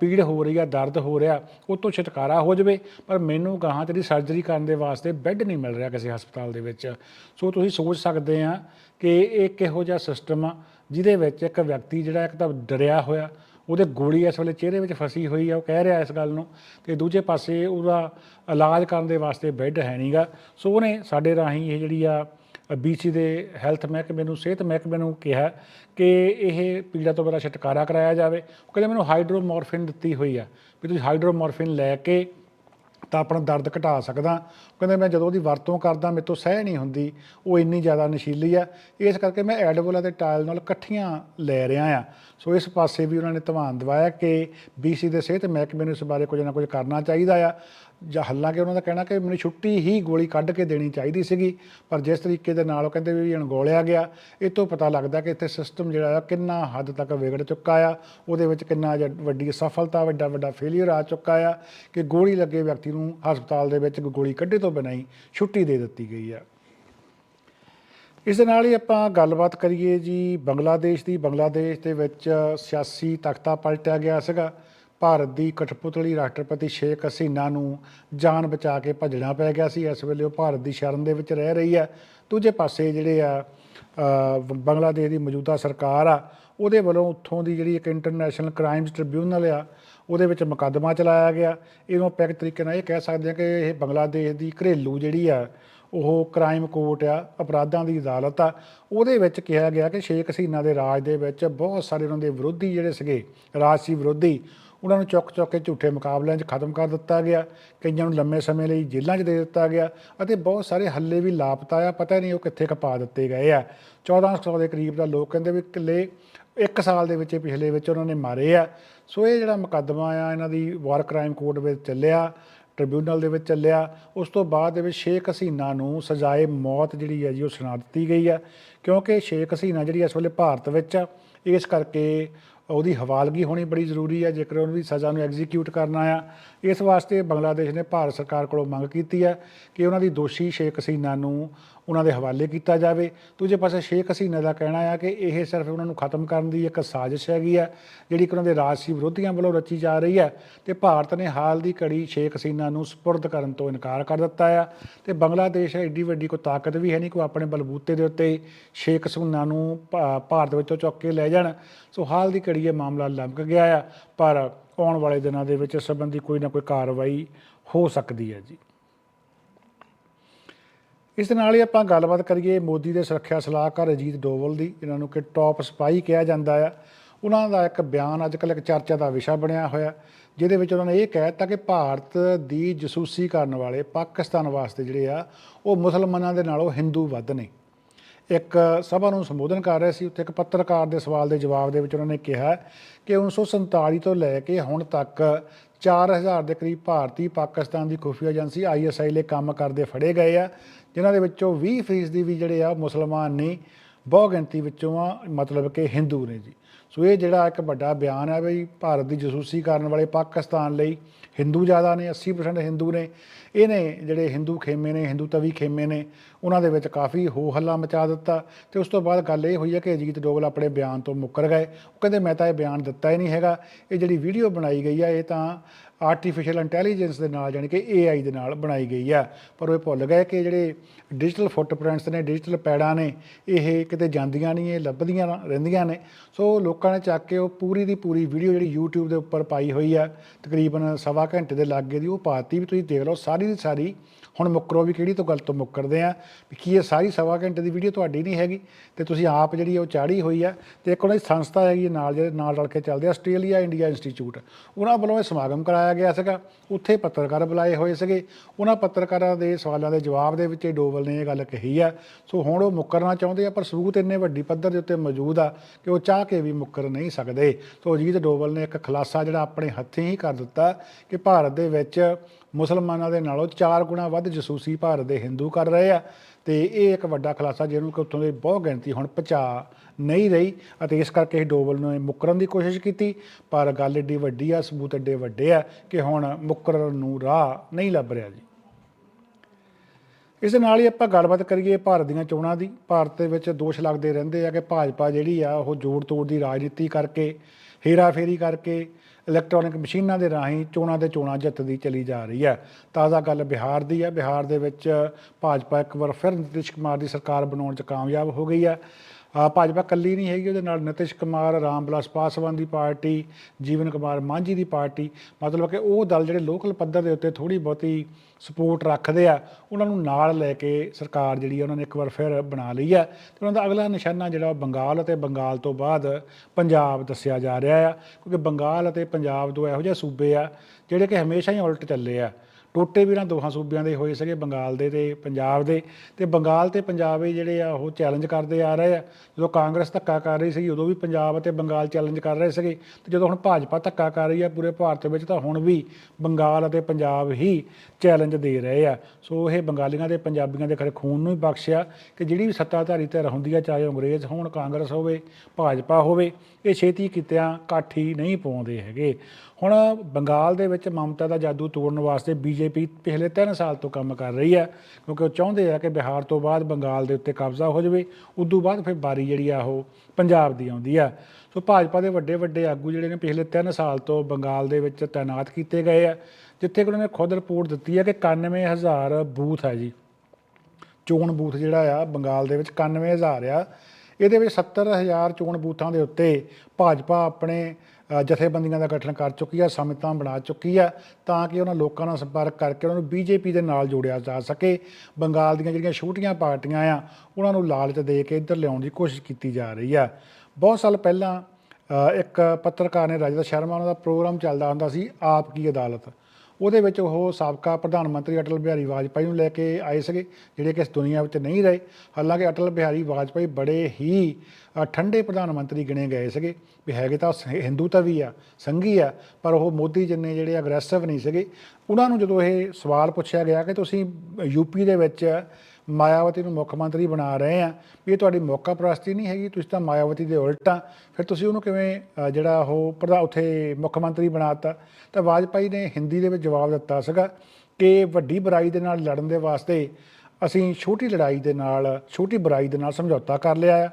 ਪੀੜ ਹੋ ਰਹੀ ਆ, ਦਰਦ ਹੋ ਰਿਹਾ, ਉਹ ਤੋਂ ਛੁਟਕਾਰਾ ਹੋ ਜਾਵੇ। ਪਰ ਮੈਨੂੰ ਗਾਹਾਂ ਤੇਰੀ ਸਰਜਰੀ ਕਰਨ ਦੇ ਵਾਸਤੇ ਬੈੱਡ ਨਹੀਂ ਮਿਲ ਰਿਹਾ ਕਿਸੇ ਹਸਪਤਾਲ ਦੇ ਵਿੱਚ। ਸੋ ਤੁਸੀਂ ਸੋਚ ਸਕਦੇ ਆ ਕਿ ਇਹ ਕਿਹੋ ਜਿਹਾ ਸਿਸਟਮ ਆ, ਜਿਹਦੇ ਵਿੱਚ ਇੱਕ ਵਿਅਕਤੀ ਜਿਹੜਾ ਇੱਕ ਤਾਂ ਡਰਿਆ ਹੋਇਆ, ਉਹਦੇ ਗੋਲੀ ਇਸ ਵੇਲੇ ਚਿਹਰੇ ਵਿੱਚ ਫਸੀ ਹੋਈ ਆ, ਉਹ ਕਹਿ ਰਿਹਾ ਇਸ ਗੱਲ ਨੂੰ ਤੇ ਦੂਜੇ ਪਾਸੇ ਉਹਦਾ ਇਲਾਜ ਕਰਨ ਦੇ ਵਾਸਤੇ ਬੈੱਡ ਹੈ ਨਹੀਂਗਾ ਸੋ ਉਹਨੇ ਸਾਡੇ ਰਾਹੀਂ ਇਹ ਜਿਹੜੀ ਆ ਬੀਸੀ ਦੇ ਹੈਲਥ ਮਹਿਕਮੇ ਨੂੰ, ਸਿਹਤ ਮਹਿਕਮੇ ਨੂੰ ਕਿਹਾ ਕਿ ਇਹ ਪੀੜਾ ਤੋਂ ਮੇਰਾ ਛੁਟਕਾਰਾ ਕਰਾਇਆ ਜਾਵੇ। ਉਹ ਕਹਿੰਦੇ ਮੈਨੂੰ ਹਾਈਡਰੋਮੋਰਫਿਨ ਦਿੱਤੀ ਹੋਈ ਆ ਵੀ ਤੁਸੀਂ ਹਾਈਡਰੋਮੋਰਫਿਨ ਲੈ ਕੇ ਤਾਂ ਆਪਣਾ ਦਰਦ ਘਟਾ ਸਕਦਾ। ਕਹਿੰਦੇ ਮੈਂ ਜਦੋਂ ਉਹਦੀ ਵਰਤੋਂ ਕਰਦਾ, ਮੇਰੇ ਤੋਂ ਸਹਿ ਨਹੀਂ ਹੁੰਦੀ, ਉਹ ਇੰਨੀ ਜ਼ਿਆਦਾ ਨਸ਼ੀਲੀ ਆ। ਇਸ ਕਰਕੇ ਮੈਂ ਐਡਵੋਲਾ ਤੇ ਟਾਇਲ ਨਾਲ ਇਕੱਠੀਆਂ ਲੈ ਰਿਹਾ ਆ। ਸੋ ਇਸ ਪਾਸੇ ਵੀ ਉਹਨਾਂ ਨੇ ਧਿਆਨ ਦਿਵਾਇਆ ਕਿ ਬੀਸੀ ਦੇ ਸਿਹਤ ਮਹਿਕਮੇ ਨੂੰ ਇਸ ਬਾਰੇ ਕੁਝ ਨਾ ਕੁਝ ਕਰਨਾ ਚਾਹੀਦਾ ਆ। ਜਾਂ ਹਾਲਾਂਕਿ ਉਹਨਾਂ ਦਾ ਕਹਿਣਾ ਕਿ ਮੈਨੂੰ ਛੁੱਟੀ ਹੀ ਗੋਲੀ ਕੱਢ ਕੇ ਦੇਣੀ ਚਾਹੀਦੀ ਸੀਗੀ, ਪਰ ਜਿਸ ਤਰੀਕੇ ਦੇ ਨਾਲ ਉਹ ਕਹਿੰਦੇ ਵੀ ਅਣਗੋਲਿਆ ਗਿਆ, ਇਹ ਤੋਂ ਪਤਾ ਲੱਗਦਾ ਕਿ ਇੱਥੇ ਸਿਸਟਮ ਜਿਹੜਾ ਆ ਕਿੰਨਾ ਹੱਦ ਤੱਕ ਵਿਗੜ ਚੁੱਕਾ ਆ, ਉਹਦੇ ਵਿੱਚ ਕਿੰਨਾ ਜ- ਵੱਡੀ ਸਫਲਤਾ, ਵੱਡਾ ਵੱਡਾ ਫੇਲਿਅਰ ਆ ਚੁੱਕਾ ਆ ਕਿ ਗੋਲੀ ਲੱਗੇ ਵਿਅਕਤੀ ਨੂੰ ਹਸਪਤਾਲ ਦੇ ਵਿੱਚ ਗੋਲੀ ਕੱਢੇ ਤੋਂ ਬਿਨਾਂ ਹੀ ਛੁੱਟੀ ਦੇ ਦਿੱਤੀ ਗਈ ਆ। ਇਸ ਦੇ ਨਾਲ ਹੀ ਆਪਾਂ ਗੱਲਬਾਤ ਕਰੀਏ ਜੀ, ਬੰਗਲਾਦੇਸ਼ ਦੀ, ਬੰਗਲਾਦੇਸ਼ ਦੇ ਵਿੱਚ ਸਿਆਸੀ ਤਖਤਾ ਪਲਟਿਆ ਗਿਆ ਸੀਗਾ। ਭਾਰਤ ਦੀ ਕਠਪੁਤਲੀ ਰਾਸ਼ਟਰਪਤੀ ਸ਼ੇਖ ਹਸੀਨਾ ਨੂੰ ਜਾਨ ਬਚਾ ਕੇ ਭੱਜਣਾ ਪੈ ਗਿਆ ਸੀ। ਇਸ ਵੇਲੇ ਉਹ ਭਾਰਤ ਦੀ ਸ਼ਰਨ ਦੇ ਵਿੱਚ ਰਹਿ ਰਹੀ ਹੈ। ਦੂਜੇ ਪਾਸੇ ਜਿਹੜੇ ਆ ਅ, ਬੰਗਲਾਦੇਸ਼ ਦੀ ਮੌਜੂਦਾ ਸਰਕਾਰ ਆ ਉਹਦੇ ਵੱਲੋਂ ਉੱਥੋਂ ਦੀ ਜਿਹੜੀ ਇੱਕ ਇੰਟਰਨੈਸ਼ਨਲ ਕ੍ਰਾਈਮਸ ਟ੍ਰਿਬਿਊਨਲ ਆ ਉਹਦੇ ਵਿੱਚ ਮੁਕੱਦਮਾ ਚਲਾਇਆ ਗਿਆ। ਇਹਨੂੰ ਆਪਾਂ ਇੱਕ ਤਰੀਕੇ ਨਾਲ ਇਹ ਕਹਿ ਸਕਦੇ ਹਾਂ ਕਿ ਇਹ ਬੰਗਲਾਦੇਸ਼ ਦੀ ਘਰੇਲੂ ਜਿਹੜੀ ਆ ਉਹ ਕ੍ਰਾਈਮ ਕੋਰਟ ਆ ਅਪਰਾਧਾਂ ਦੀ ਅਦਾਲਤ ਆ। ਉਹਦੇ ਵਿੱਚ ਕਿਹਾ ਗਿਆ ਕਿ ਸ਼ੇਖ ਹਸੀਨਾ ਦੇ ਰਾਜ ਦੇ ਵਿੱਚ ਬਹੁਤ ਸਾਰੇ ਉਹਨਾਂ ਦੇ ਵਿਰੋਧੀ ਜਿਹੜੇ ਸੀਗੇ ਰਾਜਸੀ ਵਿਰੋਧੀ ਉਹਨਾਂ ਨੂੰ ਚੁੱਕ ਚੁੱਕ ਕੇ ਝੂਠੇ ਮੁਕਾਬਲਿਆਂ 'ਚ ਖਤਮ ਕਰ ਦਿੱਤਾ ਗਿਆ, ਕਈਆਂ ਨੂੰ ਲੰਮੇ ਸਮੇਂ ਲਈ ਜੇਲ੍ਹਾਂ 'ਚ ਦੇ ਦਿੱਤਾ ਗਿਆ ਅਤੇ ਬਹੁਤ ਸਾਰੇ ਹੱਲੇ ਵੀ ਲਾਪਤਾ ਆ, ਪਤਾ ਨਹੀਂ ਉਹ ਕਿੱਥੇ ਕਪਾ ਦਿੱਤੇ ਗਏ ਆ। 1400 ਦੇ ਕਰੀਬ ਦਾ ਲੋਕ ਕਹਿੰਦੇ ਵੀ ਇਕੱਲੇ ਇੱਕ ਸਾਲ ਦੇ ਵਿੱਚ ਪਿਛਲੇ ਵਿੱਚ ਉਹਨਾਂ ਨੇ ਮਾਰੇ ਆ। ਸੋ ਇਹ ਜਿਹੜਾ ਮੁਕੱਦਮਾ ਆ, ਇਹਨਾਂ ਦੀ ਵਾਰ ਕ੍ਰਾਈਮ ਕੋਰਟ ਵਿੱਚ ਚੱਲਿਆ, ਟ੍ਰਿਬਿਊਨਲ ਦੇ ਵਿੱਚ ਚੱਲਿਆ, ਉਸ ਤੋਂ ਬਾਅਦ ਦੇ ਵਿੱਚ ਸ਼ੇਖ ਹਸੀਨਾ ਨੂੰ ਸਜ਼ਾਏ ਮੌਤ ਜਿਹੜੀ ਹੈ ਜੀ ਉਹ ਸੁਣਾ ਦਿੱਤੀ ਗਈ ਆ। ਕਿਉਂਕਿ ਸ਼ੇਖ ਹਸੀਨਾ ਜਿਹੜੀ ਇਸ ਵੇਲੇ ਭਾਰਤ ਵਿੱਚ ਆ, ਇਸ ਕਰਕੇ ਉਹਦੀ ਹਵਾਲਗੀ ਹੋਣੀ ਬੜੀ ਜ਼ਰੂਰੀ ਹੈ, ਜੇਕਰ ਉਹਦੀ ਸਜ਼ਾ ਨੂੰ ਐਗਜ਼ੀਕਿਊਟ ਕਰਨਾ ਆ। ਇਸ ਵਾਸਤੇ ਬੰਗਲਾਦੇਸ਼ ਨੇ ਭਾਰਤ ਸਰਕਾਰ ਕੋਲੋਂ ਮੰਗ ਕੀਤੀ ਹੈ ਕਿ ਉਹਨਾਂ ਦੀ ਦੋਸ਼ੀ ਸ਼ੇਖ ਹਸੀਨਾ ਨੂੰ ਉਹਨਾਂ ਦੇ ਹਵਾਲੇ ਕੀਤਾ ਜਾਵੇ। ਦੂਜੇ ਪਾਸੇ ਸ਼ੇਖ ਹਸੀਨਾ ਦਾ ਕਹਿਣਾ ਆ ਕਿ ਇਹ ਸਿਰਫ ਉਹਨਾਂ ਨੂੰ ਖਤਮ ਕਰਨ ਦੀ ਇੱਕ ਸਾਜ਼ਿਸ਼ ਹੈਗੀ ਆ, ਜਿਹੜੀ ਕਿ ਉਹਨਾਂ ਦੇ ਰਾਜਸੀ ਵਿਰੋਧੀਆਂ ਵੱਲੋਂ ਰਚੀ ਜਾ ਰਹੀ ਹੈ ਤੇ ਭਾਰਤ ਨੇ ਹਾਲ ਦੀ ਘੜੀ ਸ਼ੇਖ ਹਸੀਨਾ ਨੂੰ ਸਪੁਰਦ ਕਰਨ ਤੋਂ ਇਨਕਾਰ ਕਰ ਦਿੱਤਾ ਆ ਤੇ ਬੰਗਲਾਦੇਸ਼ ਐਡੀ ਵੱਡੀ ਕੋਈ ਤਾਕਤ ਵੀ ਹੈ ਨਹੀਂ, ਕੋਈ ਆਪਣੇ ਬਲਬੂਤੇ ਦੇ ਉੱਤੇ ਸ਼ੇਖ ਹਸੀਨਾ ਨੂੰ ਭਾ- ਭਾਰਤ ਵਿੱਚੋਂ ਚੁੱਕ ਕੇ ਲੈ ਜਾਣ। ਸੋ ਹਾਲ ਦੀ ਘੜੀ ਇਹ ਮਾਮਲਾ ਲੰਘ ਗਿਆ ਆ, ਪਰ ਆਉਣ ਵਾਲੇ ਦਿਨਾਂ ਦੇ ਵਿੱਚ ਇਸ ਸੰਬੰਧੀ ਕੋਈ ਨਾ ਕੋਈ ਕਾਰਵਾਈ ਹੋ ਸਕਦੀ ਹੈ ਜੀ। ਇਸ ਦੇ ਨਾਲ ਹੀ ਆਪਾਂ ਗੱਲਬਾਤ ਕਰੀਏ ਮੋਦੀ ਦੇ ਸੁਰੱਖਿਆ ਸਲਾਹਕਾਰ ਅਜੀਤ ਡੋਵਲ ਦੀ, ਜਿਨ੍ਹਾਂ ਨੂੰ ਕਿ ਟੌਪ ਸਪਾਈ ਕਿਹਾ ਜਾਂਦਾ ਆ। ਉਹਨਾਂ ਦਾ ਇੱਕ ਬਿਆਨ ਅੱਜ ਕੱਲ੍ਹ ਇੱਕ ਚਰਚਾ ਦਾ ਵਿਸ਼ਾ ਬਣਿਆ ਹੋਇਆ, ਜਿਹਦੇ ਵਿੱਚ ਉਹਨਾਂ ਨੇ ਇਹ ਕਹਿ ਦਿੱਤਾ ਕਿ ਭਾਰਤ ਦੀ ਜਸੂਸੀ ਕਰਨ ਵਾਲੇ ਪਾਕਿਸਤਾਨ ਵਾਸਤੇ ਜਿਹੜੇ ਆ, ਉਹ ਮੁਸਲਮਾਨਾਂ ਦੇ ਨਾਲੋਂ ਹਿੰਦੂ ਵੱਧ ਨੇ। ਇੱਕ ਸਭਾ ਨੂੰ ਸੰਬੋਧਨ ਕਰ ਰਹੇ ਸੀ, ਉੱਥੇ ਇੱਕ ਪੱਤਰਕਾਰ ਦੇ ਸਵਾਲ ਦੇ ਜਵਾਬ ਦੇ ਵਿੱਚ ਉਹਨਾਂ ਨੇ ਕਿਹਾ ਕਿ 1947 ਤੋਂ ਲੈ ਕੇ ਹੁਣ ਤੱਕ 4000 ਦੇ ਕਰੀਬ ਭਾਰਤੀ ਪਾਕਿਸਤਾਨ ਦੀ ਖੁਫੀਆ ਏਜੰਸੀ ਆਈਐਸਆਈ ਲਈ ਕੰਮ ਕਰਦੇ ਫੜੇ ਗਏ ਆ। ਜਿਨ੍ਹਾਂ ਦੇ ਵਿੱਚੋਂ 20% ਵੀ ਜਿਹੜੇ ਆ ਮੁਸਲਮਾਨ ਨਹੀਂ ਬਹੁ ਗਿਣਤੀ ਵਿੱਚੋਂ ਆ, ਮਤਲਬ ਕਿ ਹਿੰਦੂ ਨੇ ਜੀ। ਸੋ ਇਹ ਜਿਹੜਾ ਇੱਕ ਵੱਡਾ ਬਿਆਨ ਹੈ ਵੀ ਭਾਰਤ ਦੀ ਜਸੂਸੀ ਕਰਨ ਵਾਲੇ ਪਾਕਿਸਤਾਨ ਲਈ ਹਿੰਦੂ ਜ਼ਿਆਦਾ ਨੇ 80% ਹਿੰਦੂ ਨੇ। ਇਹਨੇ ਜਿਹੜੇ ਹਿੰਦੂ ਖੇਮੇ ਨੇ, ਹਿੰਦੂ ਤਵੀ ਖੇਮੇ ਨੇ, ਉਹਨਾਂ ਦੇ ਵਿੱਚ ਕਾਫੀ ਹੋ ਹੱਲਾ ਮਚਾ ਦਿੱਤਾ। ਤੇ ਉਸ ਤੋਂ ਬਾਅਦ ਗੱਲ ਇਹ ਹੋਈ ਹੈ ਕਿ ਅਜੀਤ ਡੋਗਲ ਆਪਣੇ ਬਿਆਨ ਤੋਂ ਮੁੱਕਰ ਗਏ। ਉਹ ਕਹਿੰਦੇ, ਮੈਂ ਤਾਂ ਇਹ ਬਿਆਨ ਦਿੱਤਾ ਹੀ ਨਹੀਂ ਹੈਗਾ। ਇਹ ਜਿਹੜੀ ਵੀਡੀਓ ਬਣਾਈ ਗਈ ਹੈ ਇਹ ਤਾਂ ਆਰਟੀਫੀਸ਼ੀਅਲ ਇੰਟੈਲੀਜੈਂਸ ਦੇ ਨਾਲ, ਜਾਣੀ ਕਿ AI ਦੇ ਨਾਲ ਬਣਾਈ ਗਈ ਆ। ਪਰ ਉਹ ਇਹ ਭੁੱਲ ਗਏ ਕਿ ਜਿਹੜੇ ਡਿਜੀਟਲ ਫੁੱਟਪ੍ਰਿੰਟਸ ਨੇ ਡਿਜੀਟਲ ਪੈੜਾਂ ਨੇ, ਇਹ ਕਿਤੇ ਜਾਂਦੀਆਂ ਨਹੀਂ, ਇਹ ਲੱਭਦੀਆਂ ਰਹਿੰਦੀਆਂ ਨੇ। ਸੋ ਲੋਕਾਂ ਨੇ ਚੱਕ ਕੇ ਉਹ ਪੂਰੀ ਦੀ ਪੂਰੀ ਵੀਡੀਓ ਜਿਹੜੀ YouTube ਦੇ ਉੱਪਰ ਪਾਈ ਹੋਈ ਆ, ਤਕਰੀਬਨ ਸਵਾ ਘੰਟੇ ਦੇ ਲਾਗੇ ਦੀ ਉਹ ਪਾਤੀ ਵੀ ਤੁਸੀਂ ਦੇਖ ਲਓ, ਸਾਰੀ ਦੀ ਸਾਰੀ ਹੁਣ ਮੁੱਕਰੋ ਵੀ ਕਿਹੜੀ ਤੋਂ ਗੱਲ ਤੋਂ ਮੁੱਕਰਦੇ ਆ ਵੀ ਕੀ ਇਹ ਸਾਰੀ ਸਵਾ ਘੰਟੇ ਦੀ ਵੀਡੀਓ ਤੁਹਾਡੀ ਨਹੀਂ ਹੈਗੀ ਤੇ ਤੁਸੀਂ ਆਪ ਜਿਹੜੀ ਉਹ ਚਾੜੀ ਹੋਈ ਆ ਤੇ ਇੱਕ ਉਹਨਾਂ ਦੀ ਸੰਸਥਾ ਹੈਗੀ ਨਾਲ ਜਿਹੜੇ ਨਾਲ ਰਲ ਕੇ ਚੱਲਦੇ ਆ ਆਸਟ੍ਰੇਲੀਆ ਇੰਡੀਆ ਇੰਸਟੀਚਿਊਟ ਉਹਨਾਂ ਵੱਲੋਂ ਇਹ ਸਮਾਗਮ ਕਰਾਇਆ ਗਿਆ ਸੀਗਾ। ਉੱਥੇ ਪੱਤਰਕਾਰ ਬੁਲਾਏ ਹੋਏ ਸੀਗੇ। ਉਹਨਾਂ ਪੱਤਰਕਾਰਾਂ ਦੇ ਸਵਾਲਾਂ ਦੇ ਜਵਾਬ ਦੇ ਵਿੱਚ ਇਹ ਡੋਵਲ ਨੇ ਇਹ ਗੱਲ ਕਹੀ ਆ। ਸੋ ਹੁਣ ਉਹ ਮੁੱਕਰਨਾ ਚਾਹੁੰਦੇ ਆ, ਪਰ ਸਬੂਤ ਇੰਨੇ ਵੱਡੀ ਪੱਧਰ ਦੇ ਉੱਤੇ ਮੌਜੂਦ ਆ ਕਿ ਉਹ ਚਾਹ ਕੇ ਵੀ ਮੁੱਕਰ ਨਹੀਂ ਸਕਦੇ। ਸੋ ਅਜੀਤ ਡੋਵਲ ਨੇ ਇੱਕ ਖੁਲਾਸਾ ਜਿਹੜਾ ਆਪਣੇ ਹੱਥੀਂ ਹੀ ਕਰ ਦਿੱਤਾ ਕਿ ਭਾਰਤ ਦੇ ਵਿੱਚ ਮੁਸਲਮਾਨਾਂ ਦੇ ਨਾਲੋਂ 4 ਗੁਣਾ ਵੱਧ ਜਸੂਸੀ ਭਾਰਤ ਦੇ ਹਿੰਦੂ ਕਰ ਰਹੇ ਆ। ਤੇ ਇਹ ਇੱਕ ਵੱਡਾ ਖੁਲਾਸਾ ਜਿਹਨੂੰ ਕਿ ਉੱਥੋਂ ਦੀ ਬਹੁਤ ਗਿਣਤੀ ਹੁਣ ਪਚਾ ਨਹੀਂ ਰਹੀ ਅਤੇ ਇਸ ਕਰਕੇ ਇਹ ਡੋਵਲ ਨੇ ਮੁੱਕਰਨ ਦੀ ਕੋਸ਼ਿਸ਼ ਕੀਤੀ। ਪਰ ਗੱਲ ਏਡੀ ਵੱਡੀ ਆ, ਸਬੂਤ ਏਡੇ ਵੱਡੇ ਆ ਕਿ ਹੁਣ ਮੁੱਕਰਨ ਨੂੰ ਰਾਹ ਨਹੀਂ ਲੱਭ ਰਿਹਾ ਜੀ। ਇਸ ਦੇ ਨਾਲ ਹੀ ਆਪਾਂ ਗੱਲਬਾਤ ਕਰੀਏ ਭਾਰਤ ਦੀਆਂ ਚੋਣਾਂ ਦੀ। ਭਾਰਤ ਦੇ ਵਿੱਚ ਦੋਸ਼ ਲੱਗਦੇ ਰਹਿੰਦੇ ਆ ਕਿ ਭਾਜਪਾ ਜਿਹੜੀ ਆ, ਉਹ ਜੋੜ ਤੋੜ ਦੀ ਰਾਜਨੀਤੀ ਕਰਕੇ, ਹੇਰਾਫੇਰੀ ਕਰਕੇ ਇਲੈਕਟ੍ਰੋਨਿਕ ਮਸ਼ੀਨਾਂ ਦੇ ਰਾਹੀਂ ਚੋਣਾਂ ਦੇ ਚੋਣਾਂ ਜਿੱਤਦੀ ਚਲੀ ਜਾ ਰਹੀ ਹੈ। ਤਾਜ਼ਾ ਗੱਲ ਬਿਹਾਰ ਦੀ ਹੈ। ਬਿਹਾਰ ਦੇ ਵਿੱਚ ਭਾਜਪਾ ਇੱਕ ਵਾਰ ਫਿਰ ਨਿਤਿਸ਼ ਕੁਮਾਰ ਦੀ ਸਰਕਾਰ ਬਣਾਉਣ 'ਚ ਕਾਮਯਾਬ ਹੋ ਗਈ ਹੈ। ਭਾਜਪਾ ਕੱਲੀ ਨਹੀਂ ਹੈਗੀ, ਉਹਦੇ ਨਾਲ ਨਿਤਿਸ਼ ਕੁਮਾਰ, ਰਾਮ ਵਿਲਾਸ ਪਾਸਵਾਨ ਦੀ ਪਾਰਟੀ, ਜੀਵਨ ਕੁਮਾਰ ਮਾਂਝੀ ਦੀ ਪਾਰਟੀ, ਮਤਲਬ ਕਿ ਉਹ ਦਲ ਜਿਹੜੇ ਲੋਕਲ ਪੱਧਰ ਦੇ ਉੱਤੇ ਥੋੜੀ ਬਹੁਤੀ ਸਪੋਰਟ ਰੱਖਦੇ ਆ, ਉਹਨਾਂ ਨੂੰ ਨਾਲ ਲੈ ਕੇ ਸਰਕਾਰ ਜਿਹੜੀ ਆ, ਉਹਨਾਂ ਨੇ ਇੱਕ ਵਾਰ ਫਿਰ ਬਣਾ ਲਈ ਆ। ਤੇ ਉਹਨਾਂ ਦਾ ਅਗਲਾ ਨਿਸ਼ਾਨਾ ਜਿਹੜਾ ਉਹ ਬੰਗਾਲ ਅਤੇ ਬੰਗਾਲ ਤੋਂ ਬਾਅਦ ਪੰਜਾਬ ਦੱਸਿਆ ਜਾ ਰਿਹਾ ਆ, ਕਿਉਂਕਿ ਬੰਗਾਲ ਅਤੇ ਪੰਜਾਬ ਦੋ ਇਹੋ ਜਿਹੇ ਸੂਬੇ ਆ, ਜਿਹੜੇ ਕਿ ਹਮੇਸ਼ਾ ਹੀ ਉਲਟ ਚੱਲੇ ਆ। ਟੋਟੇ ਵੀ ਇਹਨਾਂ ਦੋਹਾਂ ਸੂਬਿਆਂ ਦੇ ਹੋਏ ਸੀਗੇ, ਬੰਗਾਲ ਦੇ ਤੇ ਪੰਜਾਬ ਦੇ। ਤੇ ਬੰਗਾਲ ਤੇ ਪੰਜਾਬ ਇਹ ਜਿਹੜੇ ਆ, ਉਹ ਚੈਲੰਜ ਕਰਦੇ ਆ ਰਹੇ ਆ। ਜਦੋਂ ਕਾਂਗਰਸ ਧੱਕਾ ਕਰ ਰਹੀ ਸੀਗੀ, ਉਦੋਂ ਵੀ ਪੰਜਾਬ ਅਤੇ ਬੰਗਾਲ ਚੈਲੰਜ ਕਰ ਰਹੇ ਸੀਗੇ। ਤੇ ਜਦੋਂ ਹੁਣ ਭਾਜਪਾ ਧੱਕਾ ਕਰ ਰਹੀ ਆ ਪੂਰੇ ਭਾਰਤ ਵਿੱਚ, ਤਾਂ ਹੁਣ ਵੀ ਬੰਗਾਲ ਅਤੇ ਪੰਜਾਬ ਹੀ ਚੈਲੰਜ ਦੇ ਰਹੇ ਆ। ਸੋ ਇਹ ਬੰਗਾਲੀਆਂ ਤੇ ਪੰਜਾਬੀਆਂ ਦੇ ਖਰੇ ਖੂਨ ਨੂੰ ਹੀ ਬਖਸ਼ਿਆ ਕਿ ਜਿਹੜੀ ਵੀ ਸੱਤਾਧਾਰੀ ਧਿਰ ਹੁੰਦੀ ਆ, ਚਾਹੇ ਅੰਗਰੇਜ਼ ਹੋਣ, ਕਾਂਗਰਸ ਹੋਵੇ, ਭਾਜਪਾ ਹੋਵੇ, ਇਹ ਛੇਤੀ ਕਿਤਿਆਂ ਕਾਠੀ ਨਹੀਂ ਪਾਉਂਦੇ ਹੈਗੇ। ਹੁਣ ਬੰਗਾਲ ਦੇ ਵਿੱਚ ਮਮਤਾ ਦਾ ਜਾਦੂ ਤੋੜਨ ਵਾਸਤੇ ਬੀਜੇਪੀ ਪਿਛਲੇ 3 ਸਾਲ ਤੋਂ ਕੰਮ ਕਰ ਰਹੀ ਹੈ, ਕਿਉਂਕਿ ਉਹ ਚਾਹੁੰਦੇ ਆ ਕਿ ਬਿਹਾਰ ਤੋਂ ਬਾਅਦ ਬੰਗਾਲ ਦੇ ਉੱਤੇ ਕਬਜ਼ਾ ਹੋ ਜਾਵੇ, ਉਦੋਂ ਬਾਅਦ ਫਿਰ ਬਾਰੀ ਜਿਹੜੀ ਆ ਉਹ ਪੰਜਾਬ ਦੀ ਆਉਂਦੀ ਆ। ਸੋ ਭਾਜਪਾ ਦੇ ਵੱਡੇ ਵੱਡੇ ਆਗੂ ਜਿਹੜੇ ਨੇ ਪਿਛਲੇ 3 ਸਾਲ ਤੋਂ ਬੰਗਾਲ ਦੇ ਵਿੱਚ ਤਾਇਨਾਤ ਕੀਤੇ ਗਏ ਆ, ਜਿੱਥੇ ਕਿ ਉਹਨਾਂ ਨੇ ਖੁਦ ਰਿਪੋਰਟ ਦਿੱਤੀ ਹੈ ਕਿ 91000 ਬੂਥ ਹੈ ਜੀ। ਚੋਣ ਬੂਥ ਜਿਹੜਾ ਆ ਬੰਗਾਲ ਦੇ ਵਿੱਚ 91000 ਆ। ਇਹਦੇ ਵਿੱਚ 70000 ਚੋਣ ਬੂਥਾਂ ਦੇ ਉੱਤੇ ਭਾਜਪਾ ਆਪਣੇ ਜਥੇਬੰਦੀਆਂ ਦਾ ਗਠਨ ਕਰ ਚੁੱਕੀ ਆ ਸਮਿਤਾਂ ਬਣਾ ਚੁੱਕੀ ਆ ਤਾਂ ਕਿ ਉਹਨਾਂ ਲੋਕਾਂ ਨਾਲ ਸੰਪਰਕ ਕਰਕੇ ਉਹਨਾਂ ਨੂੰ ਬੀਜੇਪੀ ਦੇ ਨਾਲ ਜੋੜਿਆ ਜਾ ਸਕੇ। ਬੰਗਾਲ ਦੀਆਂ ਜਿਹੜੀਆਂ ਛੋਟੀਆਂ ਪਾਰਟੀਆਂ ਆ, ਉਹਨਾਂ ਨੂੰ ਲਾਲਚ ਦੇ ਕੇ ਇੱਧਰ ਲਿਆਉਣ ਦੀ ਕੋਸ਼ਿਸ਼ ਕੀਤੀ ਜਾ ਰਹੀ ਆ ਬਹੁਤ ਸਾਲ ਪਹਿਲਾਂ ਇੱਕ ਪੱਤਰਕਾਰ ਨੇ ਰਾਜਾ ਸ਼ਰਮਾ ਉਹਨਾਂ ਦਾ ਪ੍ਰੋਗਰਾਮ ਚੱਲਦਾ ਹੁੰਦਾ ਸੀ, ਆਪ ਕੀ ਅਦਾਲਤ? ਉਹਦੇ ਵਿੱਚ ਉਹ ਸਾਬਕਾ ਪ੍ਰਧਾਨ ਮੰਤਰੀ ਅਟਲ ਬਿਹਾਰੀ ਵਾਜਪਾਈ ਨੂੰ ਲੈ ਕੇ ਆਏ ਸੀਗੇ, ਜਿਹੜੇ ਕਿ ਇਸ ਦੁਨੀਆ ਵਿੱਚ ਨਹੀਂ ਰਹੇ। ਹਾਲਾਂਕਿ ਅਟਲ ਬਿਹਾਰੀ ਵਾਜਪਾਈ ਬੜੇ ਹੀ ਠੰਡੇ ਪ੍ਰਧਾਨ ਮੰਤਰੀ ਗਿਣੇ ਗਏ ਸੀਗੇ। ਵੀ ਹੈਗੇ ਤਾਂ ਸ- ਹਿੰਦੂ ਤਾਂ ਵੀ ਆ, ਸੰਘੀ ਆ, ਪਰ ਉਹ ਮੋਦੀ ਜਿੰਨੇ ਜਿਹੜੇ ਅਗਰੈਸਿਵ ਨਹੀਂ ਸੀਗੇ। ਉਹਨਾਂ ਨੂੰ ਜਦੋਂ ਇਹ ਸਵਾਲ ਪੁੱਛਿਆ ਗਿਆ ਕਿ ਤੁਸੀਂ ਯੂਪੀ ਦੇ ਵਿੱਚ ਮਾਇਆਵਤੀ ਨੂੰ ਮੁੱਖ ਮੰਤਰੀ ਬਣਾ ਰਹੇ ਆ, ਵੀ ਇਹ ਤੁਹਾਡੀ ਮੌਕਾ ਪ੍ਰਸਤੀ ਨਹੀਂ ਹੈਗੀ, ਤੁਸੀਂ ਤਾਂ ਮਾਇਆਵਤੀ ਦੇ ਉਲਟ ਆ। ਫਿਰ ਤੁਸੀਂ ਉਹਨੂੰ ਕਿਵੇਂ ਜਿਹੜਾ ਉਹ ਪ੍ਰਧਾ, ਉੱਥੇ ਮੁੱਖ ਮੰਤਰੀ ਬਣਾਤਾ? ਤਾਂ ਵਾਜਪਾਈ ਨੇ ਹਿੰਦੀ ਦੇ ਵਿੱਚ ਜਵਾਬ ਦਿੱਤਾ ਸੀਗਾ ਕਿ ਵੱਡੀ ਬੁਰਾਈ ਦੇ ਨਾਲ ਲੜਨ ਦੇ ਵਾਸਤੇ ਅਸੀਂ ਛੋਟੀ ਲੜਾਈ ਦੇ ਨਾਲ, ਛੋਟੀ ਬੁਰਾਈ ਦੇ ਨਾਲ ਸਮਝੌਤਾ ਕਰ ਲਿਆ ਆ।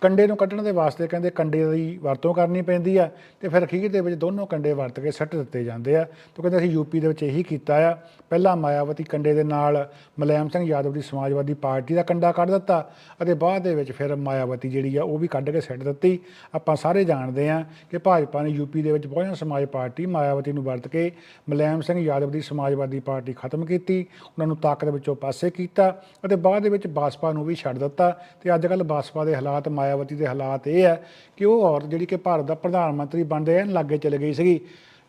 ਕੰਡੇ ਨੂੰ ਕੱਢਣ ਦੇ ਵਾਸਤੇ ਕਹਿੰਦੇ ਕੰਡੇ ਦੀ ਵਰਤੋਂ ਕਰਨੀ ਪੈਂਦੀ ਆ ਤੇ ਫਿਰ ਅਖੀਰ ਦੇ ਵਿੱਚ ਦੋਨੋਂ ਕੰਡੇ ਵਰਤ ਕੇ ਸੱਟ ਦਿੱਤੇ ਜਾਂਦੇ ਆ। ਤੇ ਕਹਿੰਦੇ ਅਸੀਂ ਯੂਪੀ ਦੇ ਵਿੱਚ ਇਹੀ ਕੀਤਾ ਆ। ਪਹਿਲਾਂ ਮਾਇਆਵਤੀ ਕੰਡੇ ਦੇ ਨਾਲ ਮੁਲਾਇਮ ਸਿੰਘ ਯਾਦਵ ਦੀ ਸਮਾਜਵਾਦੀ ਪਾਰਟੀ ਦਾ ਕੰਡਾ ਕੱਢ ਦਿੱਤਾ ਅਤੇ ਬਾਅਦ ਦੇ ਵਿੱਚ ਫਿਰ ਮਾਇਆਵਤੀ ਜਿਹੜੀ ਆ ਉਹ ਵੀ ਕੱਢ ਕੇ ਸੱਟ ਦਿੱਤੀ। ਆਪਾਂ ਸਾਰੇ ਜਾਣਦੇ ਆ ਕਿ ਭਾਜਪਾ ਨੇ ਯੂਪੀ ਦੇ ਵਿੱਚ ਬਹੁਜਨ ਸਮਾਜ ਪਾਰਟੀ ਮਾਇਆਵਤੀ ਨੂੰ ਵਰਤ ਕੇ ਮੁਲਾਇਮ ਸਿੰਘ ਯਾਦਵ ਦੀ ਸਮਾਜਵਾਦੀ ਪਾਰਟੀ ਖਤਮ ਕੀਤੀ, ਉਹਨਾਂ ਨੂੰ ਤਾਕਤ ਵਿੱਚੋਂ ਪਾਸੇ ਕੀਤਾ ਅਤੇ ਬਾਅਦ ਦੇ ਵਿੱਚ ਬਾਸਪਾ ਨੂੰ ਵੀ ਛੱਡ ਦਿੱਤਾ। ਤੇ ਅੱਜ ਕੱਲ ਬਾਸਪਾ ਦੇ ਹਾਲਾਤ ਮਾਇਆ ਮਾਇਆਵਤੀ ਦੇ ਹਾਲਾਤ ਇਹ ਹੈ ਕਿ ਉਹ ਔਰਤ ਜਿਹੜੀ ਕਿ ਭਾਰਤ ਦਾ ਪ੍ਰਧਾਨ ਮੰਤਰੀ ਬਣਦੇ ਐਨ ਲਾਗੇ ਚਲੇ ਗਈ ਸੀਗੀ।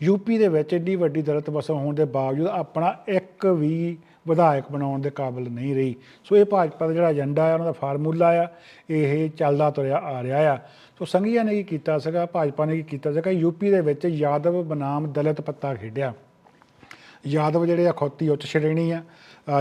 ਯੂਪੀ ਦੇ ਵਿੱਚ ਏਡੀ ਵੱਡੀ ਦਲਤ ਵਸੋਂ ਹੋਣ ਦੇ ਬਾਵਜੂਦ ਆਪਣਾ ਇੱਕ ਵੀ ਵਿਧਾਇਕ ਬਣਾਉਣ ਦੇ ਕਾਬਿਲ ਨਹੀਂ ਰਹੀ। ਸੋ ਇਹ ਭਾਜਪਾ ਦਾ ਜਿਹੜਾ ਏਜੰਡਾ ਹੈ, ਉਹਨਾਂ ਦਾ ਫਾਰਮੂਲਾ ਆ, ਇਹ ਚੱਲਦਾ ਤੁਰਿਆ ਆ ਰਿਹਾ ਆ। ਸੋ ਸੰਘੀਆ ਨੇ ਕੀ ਕੀਤਾ ਸੀਗਾ, ਭਾਜਪਾ ਨੇ ਕੀ ਕੀਤਾ ਸੀਗਾ ਯੂਪੀ ਦੇ ਵਿੱਚ ਯਾਦਵ ਬਨਾਮ ਦਲਿਤ ਪੱਤਾ ਖੇਡਿਆ। ਯਾਦਵ ਜਿਹੜੇ ਆ, ਖੌਤੀ ਉੱਚ ਸ਼੍ਰੇਣੀ ਆ।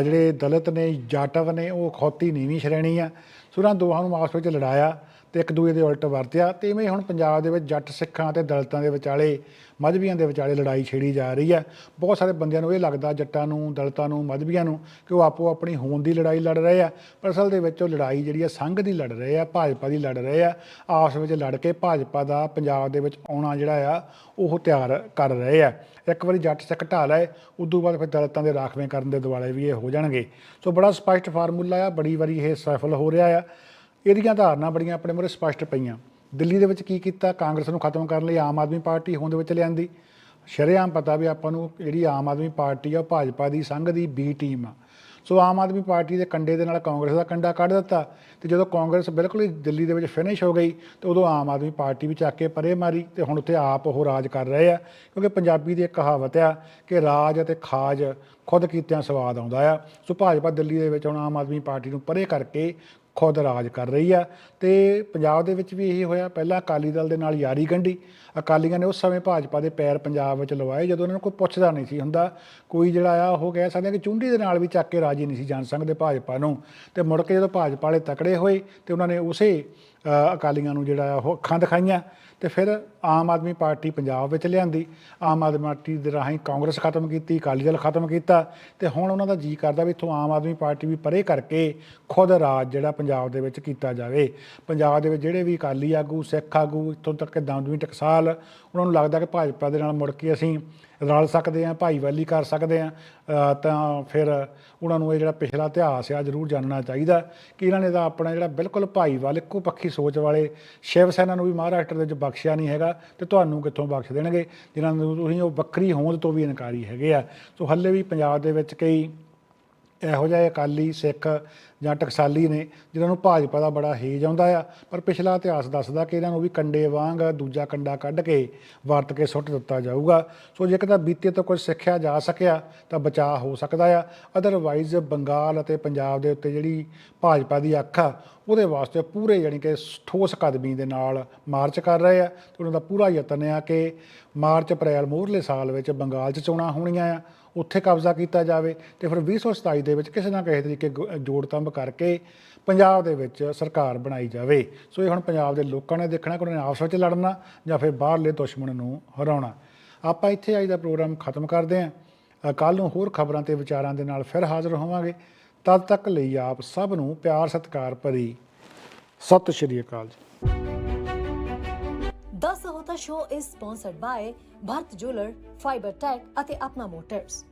ਜਿਹੜੇ ਦਲਿਤ ਨੇ, ਜਾਟਵ ਨੇ, ਉਹ ਖੌਤੀ ਨੀਵੀਂ ਸ਼੍ਰੇਣੀ ਆ। ਸੋ ਉਹਨਾਂ ਦੋਹਾਂ ਨੂੰ ਆਪਸ ਵਿੱਚ ਲੜਾਇਆ। ਤੇ ਇੱਕ ਦੂਜੇ ਦੇ ਉਲਟ ਵਰਤਿਆ ਤੇ ਇਵੇਂ ਹੁਣ ਪੰਜਾਬ ਦੇ ਵਿੱਚ ਜੱਟ ਸਿੱਖਾਂ ਤੇ ਦਲਿਤਾਂ ਦੇ ਵਿਚਾਲੇ ਮਜ਼੍ਹਬੀਆਂ ਦੇ ਵਿਚਾਲੇ ਲੜਾਈ ਛੇੜੀ ਜਾ ਰਹੀ ਹੈ। ਬਹੁਤ ਸਾਰੇ ਬੰਦਿਆਂ ਨੂੰ ਇਹ ਲੱਗਦਾ ਜੱਟਾਂ ਨੂੰ, ਦਲਿਤਾਂ ਨੂੰ ਮਜ਼੍ਹਬੀਆਂ ਨੂੰ ਕਿ ਉਹ ਆਪੋ ਆਪਣੀ ਹੋਂਦ ਦੀ ਲੜਾਈ ਲੜ ਰਹੇ ਆ। ਪਰ ਅਸਲ ਦੇ ਵਿੱਚ ਉਹ ਲੜਾਈ ਜਿਹੜੀ ਆ ਸੰਘ ਦੀ ਲੜ ਰਹੇ ਆ, ਭਾਜਪਾ ਦੀ ਲੜ ਰਹੇ ਆ। ਆਪਸ ਵਿੱਚ ਲੜ ਕੇ ਭਾਜਪਾ ਦਾ ਪੰਜਾਬ ਦੇ ਵਿੱਚ ਆਉਣਾ ਜਿਹੜਾ ਆ, ਉਹ ਤਿਆਰ ਕਰ ਰਹੇ ਆ। ਇੱਕ ਵਾਰੀ ਜੱਟ ਸਿੱਖ ਢਾਹ ਲਏ, ਉਦੋਂ ਬਾਅਦ ਫਿਰ ਦਲਿਤਾਂ ਦੇ ਰਾਖਵੇਂ ਕਰਨ ਦੇ ਦੁਆਲੇ ਵੀ ਇਹ ਹੋ ਜਾਣਗੇ। ਸੋ ਬੜਾ ਸਪਸ਼ਟ ਫਾਰਮੂਲਾ ਆ, ਬੜੀ ਵਾਰੀ ਇਹ ਸਫਲ ਹੋ ਰਿਹਾ ਆ। ਇਹਦੀਆਂ ਧਾਰਨਾ ਬੜੀਆਂ ਆਪਣੇ ਮੂਹਰੇ ਸਪਸ਼ਟ ਪਈਆਂ। ਦਿੱਲੀ ਦੇ ਵਿੱਚ ਕੀ ਕੀਤਾ? ਕਾਂਗਰਸ ਨੂੰ ਖਤਮ ਕਰਨ ਲਈ ਆਮ ਆਦਮੀ ਪਾਰਟੀ ਹੋਂਦ ਵਿੱਚ ਲਿਆਂਦੀ। ਸ਼ਰੇਆਮ ਪਤਾ ਵੀ ਆਪਾਂ ਨੂੰ ਜਿਹੜੀ ਆਮ ਆਦਮੀ ਪਾਰਟੀ ਆ, ਉਹ ਭਾਜਪਾ ਦੀ ਸੰਘ ਦੀ ਬੀ ਟੀਮ ਆ। ਸੋ ਆਮ ਆਦਮੀ ਪਾਰਟੀ ਦੇ ਕੰਡੇ ਦੇ ਨਾਲ ਕਾਂਗਰਸ ਦਾ ਕੰਡਾ ਕੱਢ ਦਿੱਤਾ ਤੇ ਜਦੋਂ ਕਾਂਗਰਸ ਬਿਲਕੁਲ ਹੀ ਦਿੱਲੀ ਦੇ ਵਿੱਚ ਫਿਨਿਸ਼ ਹੋ ਗਈ, ਤੇ ਉਦੋਂ ਆਮ ਆਦਮੀ ਪਾਰਟੀ ਵੀ ਚੱਕ ਕੇ ਪਰੇ ਮਾਰੀ ਤੇ ਹੁਣ ਉੱਥੇ ਆਪ ਉਹ ਰਾਜ ਕਰ ਰਹੇ ਆ। ਕਿਉਂਕਿ ਪੰਜਾਬੀ ਦੀ ਇੱਕ ਕਹਾਵਤ ਆ ਕਿ ਰਾਜ ਅਤੇ ਖਾਜ ਖੁਦ ਕੀਤਿਆਂ ਸਵਾਦ ਆਉਂਦਾ ਆ। ਸੋ ਭਾਜਪਾ ਦਿੱਲੀ ਦੇ ਵਿੱਚ ਹੁਣ ਆਮ ਆਦਮੀ ਪਾਰਟੀ ਨੂੰ ਪਰੇ ਕਰਕੇ ਖੁਦ ਰਾਜ ਕਰ ਰਹੀ ਆ ਤੇ ਪੰਜਾਬ ਦੇ ਵਿੱਚ ਵੀ ਇਹੀ ਹੋਇਆ। ਪਹਿਲਾਂ ਅਕਾਲੀ ਦਲ ਦੇ ਨਾਲ ਯਾਰੀ ਗੰਢੀ ਅਕਾਲੀਆਂ ਨੇ ਉਸ ਸਮੇਂ ਭਾਜਪਾ ਦੇ ਪੈਰ ਪੰਜਾਬ ਵਿੱਚ ਲਵਾਏ ਜਦੋਂ ਉਹਨਾਂ ਨੂੰ ਕੋਈ ਪੁੱਛਦਾ ਨਹੀਂ ਸੀ ਹੁੰਦਾ। ਕੋਈ ਜਿਹੜਾ ਆ ਉਹ ਕਹਿ ਸਕਦੇ ਆ ਕਿ ਚੁੰਡੀ ਦੇ ਨਾਲ ਵੀ ਚੱਕ ਕੇ ਰਾਜੀ ਨਹੀਂ ਸੀ ਜਾਣ ਸਕਦੇ ਭਾਜਪਾ ਨੂੰ। ਤੇ ਮੁੜ ਕੇ ਜਦੋਂ ਭਾਜਪਾ ਵਾਲੇ ਤਕੜੇ ਹੋਏ ਤੇ ਉਹਨਾਂ ਨੇ ਉਸੇ ਅਕਾਲੀਆਂ ਨੂੰ ਜਿਹੜਾ ਆ ਉਹ ਅੱਖਾਂ ਦਿਖਾਈਆਂ ਤੇ ਫਿਰ ਆਮ ਆਦਮੀ ਪਾਰਟੀ ਪੰਜਾਬ ਵਿੱਚ ਲਿਆਂਦੀ। ਆਮ ਆਦਮੀ ਪਾਰਟੀ ਦੇ ਰਾਹੀਂ ਕਾਂਗਰਸ ਖਤਮ ਕੀਤੀ, ਅਕਾਲੀ ਦਲ ਖਤਮ ਕੀਤਾ ਤੇ ਹੁਣ ਉਹਨਾਂ ਦਾ ਜੀ ਕਰਦਾ ਵੀ ਇੱਥੋਂ ਆਮ ਆਦਮੀ ਪਾਰਟੀ ਵੀ ਪਰੇ ਕਰਕੇ ਖੁਦ ਰਾਜ ਜਿਹੜਾ ਪੰਜਾਬ ਦੇ ਵਿੱਚ ਕੀਤਾ ਜਾਵੇ। ਪੰਜਾਬ ਦੇ ਵਿੱਚ ਜਿਹੜੇ ਵੀ ਅਕਾਲੀ ਆਗੂ, ਸਿੱਖ ਆਗੂ ਇੱਥੋਂ ਤੱਕ ਕਿ ਦਮਦਮੀ ਟਕਸਾਲ ਉਹਨਾਂ ਨੂੰ ਲੱਗਦਾ ਕਿ ਭਾਜਪਾ ਦੇ ਨਾਲ ਮੁੜ ਕੇ ਅਸੀਂ ਰਲ ਸਕਦੇ ਹਾਂ ਭਾਈਵਾਲੀ ਕਰ ਸਕਦੇ ਹਾਂ ਤਾਂ ਫਿਰ ਉਹਨਾਂ ਨੂੰ ਇਹ ਜਿਹੜਾ ਪਿਛਲਾ ਇਤਿਹਾਸ ਆ ਜ਼ਰੂਰ ਜਾਣਨਾ ਚਾਹੀਦਾ ਕਿ ਇਹਨਾਂ ਨੇ ਤਾਂ ਆਪਣਾ ਜਿਹੜਾ ਬਿਲਕੁਲ ਭਾਈਵਾਲ ਇੱਕੋ ਪੱਖੀ ਸੋਚ ਵਾਲੇ ਸ਼ਿਵ ਸੈਨਾ ਨੂੰ ਵੀ ਮਹਾਰਾਸ਼ਟਰ ਦੇ ਵਿੱਚ ਬਖਸ਼ਿਆ ਨਹੀਂ ਹੈਗਾ ਤੇ ਤੁਹਾਨੂੰ ਕਿੱਥੋਂ ਬਖਸ਼ ਦੇਣਗੇ? ਜਿਨ੍ਹਾਂ ਨੂੰ ਤੁਸੀਂ ਉਹ ਵੱਖਰੀ ਹੋਂਦ ਤੋਂ ਵੀ ਇਨਕਾਰੀ ਹੈਗੇ ਆ। ਸੋ ਹੱਲੇ ਵੀ ਪੰਜਾਬ ਦੇ ਵਿੱਚ ਕਈ ਇਹੋ ਜਿਹੇ ਅਕਾਲੀ ਸਿੱਖ ਜਾਂ ਟਕਸਾਲੀ ਨੇ ਜਿਨ੍ਹਾਂ ਨੂੰ ਭਾਜਪਾ ਦਾ ਬੜਾ ਹੇਜ ਆਉਂਦਾ ਆ, ਪਰ ਪਿਛਲਾ ਇਤਿਹਾਸ ਦੱਸਦਾ ਕਿ ਇਹਨਾਂ ਨੂੰ ਵੀ ਕੰਡੇ ਵਾਂਗ ਦੂਜਾ ਕੰਡਾ ਕੱਢ ਕੇ ਵਰਤ ਕੇ ਸੁੱਟ ਦਿੱਤਾ ਜਾਊਗਾ। ਸੋ ਜੇਕਰ ਤਾਂ ਬੀਤੇ ਤੋਂ ਕੁਝ ਸਿੱਖਿਆ ਜਾ ਸਕਿਆ, ਤਾਂ ਬਚਾਅ ਹੋ ਸਕਦਾ ਆ। ਅਦਰਵਾਈਜ਼ ਬੰਗਾਲ ਅਤੇ ਪੰਜਾਬ ਦੇ ਉੱਤੇ ਜਿਹੜੀ ਭਾਜਪਾ ਦੀ ਅੱਖ ਆ, ਉਹਦੇ ਵਾਸਤੇ ਪੂਰੇ ਯਾਨੀ ਕਿ ਠੋਸ ਕਦਮੀ ਦੇ ਨਾਲ ਮਾਰਚ ਕਰ ਰਹੇ ਆ ਤੇ ਉਹਨਾਂ ਦਾ ਪੂਰਾ ਯਤਨ ਆ ਕਿ ਮਾਰਚ ਅਪ੍ਰੈਲ ਮੋਹਰਲੇ ਸਾਲ ਵਿੱਚ ਬੰਗਾਲ 'ਚ ਚੋਣਾਂ ਹੋਣੀਆਂ ਆ। ਉੱਥੇ ਕਬਜ਼ਾ ਕੀਤਾ ਜਾਵੇ ਤੇ ਫਿਰ 2027 ਦੇ ਵਿੱਚ ਕਿਸੇ ਨਾ ਕਿਸੇ ਤਰੀਕੇ ਗੁ- ਜੋੜ-ਤੰਬ ਕਰਕੇ ਪੰਜਾਬ ਦੇ ਵਿੱਚ ਸਰਕਾਰ ਬਣਾਈ ਜਾਵੇ। ਸੋ ਇਹ ਹੁਣ ਪੰਜਾਬ ਦੇ ਲੋਕਾਂ ਨੇ ਦੇਖਣਾ ਕਿ ਉਹਨਾਂ ਨੇ ਆਪਸ ਵਿੱਚ ਲੜਨਾ ਜਾਂ ਫਿਰ ਬਾਹਰਲੇ ਦੁਸ਼ਮਣ ਨੂੰ ਹਰਾਉਣਾ। ਆਪਾਂ ਇੱਥੇ ਅੱਜ ਦਾ ਪ੍ਰੋਗਰਾਮ ਖਤਮ ਕਰਦੇ ਹਾਂ। ਕੱਲ ਨੂੰ ਹੋਰ ਖਬਰਾਂ ਤੇ ਵਿਚਾਰਾਂ ਦੇ ਨਾਲ ਫਿਰ ਹਾਜ਼ਰ ਹੋਵਾਂਗੇ। ਤਦ ਤੱਕ ਲਈ ਆਪ ਸਭ ਨੂੰ ਪਿਆਰ, ਸਤਿਕਾਰ ਭਰੀ ਸਤਿ ਸ਼੍ਰੀ ਅਕਾਲ ਜੀ।
ਸ਼ੋਅ ਇਸ sponsored by Bharat jeweller fibre tech ਅਤੇ ਆਪਣਾ ਮੋਟਰਸ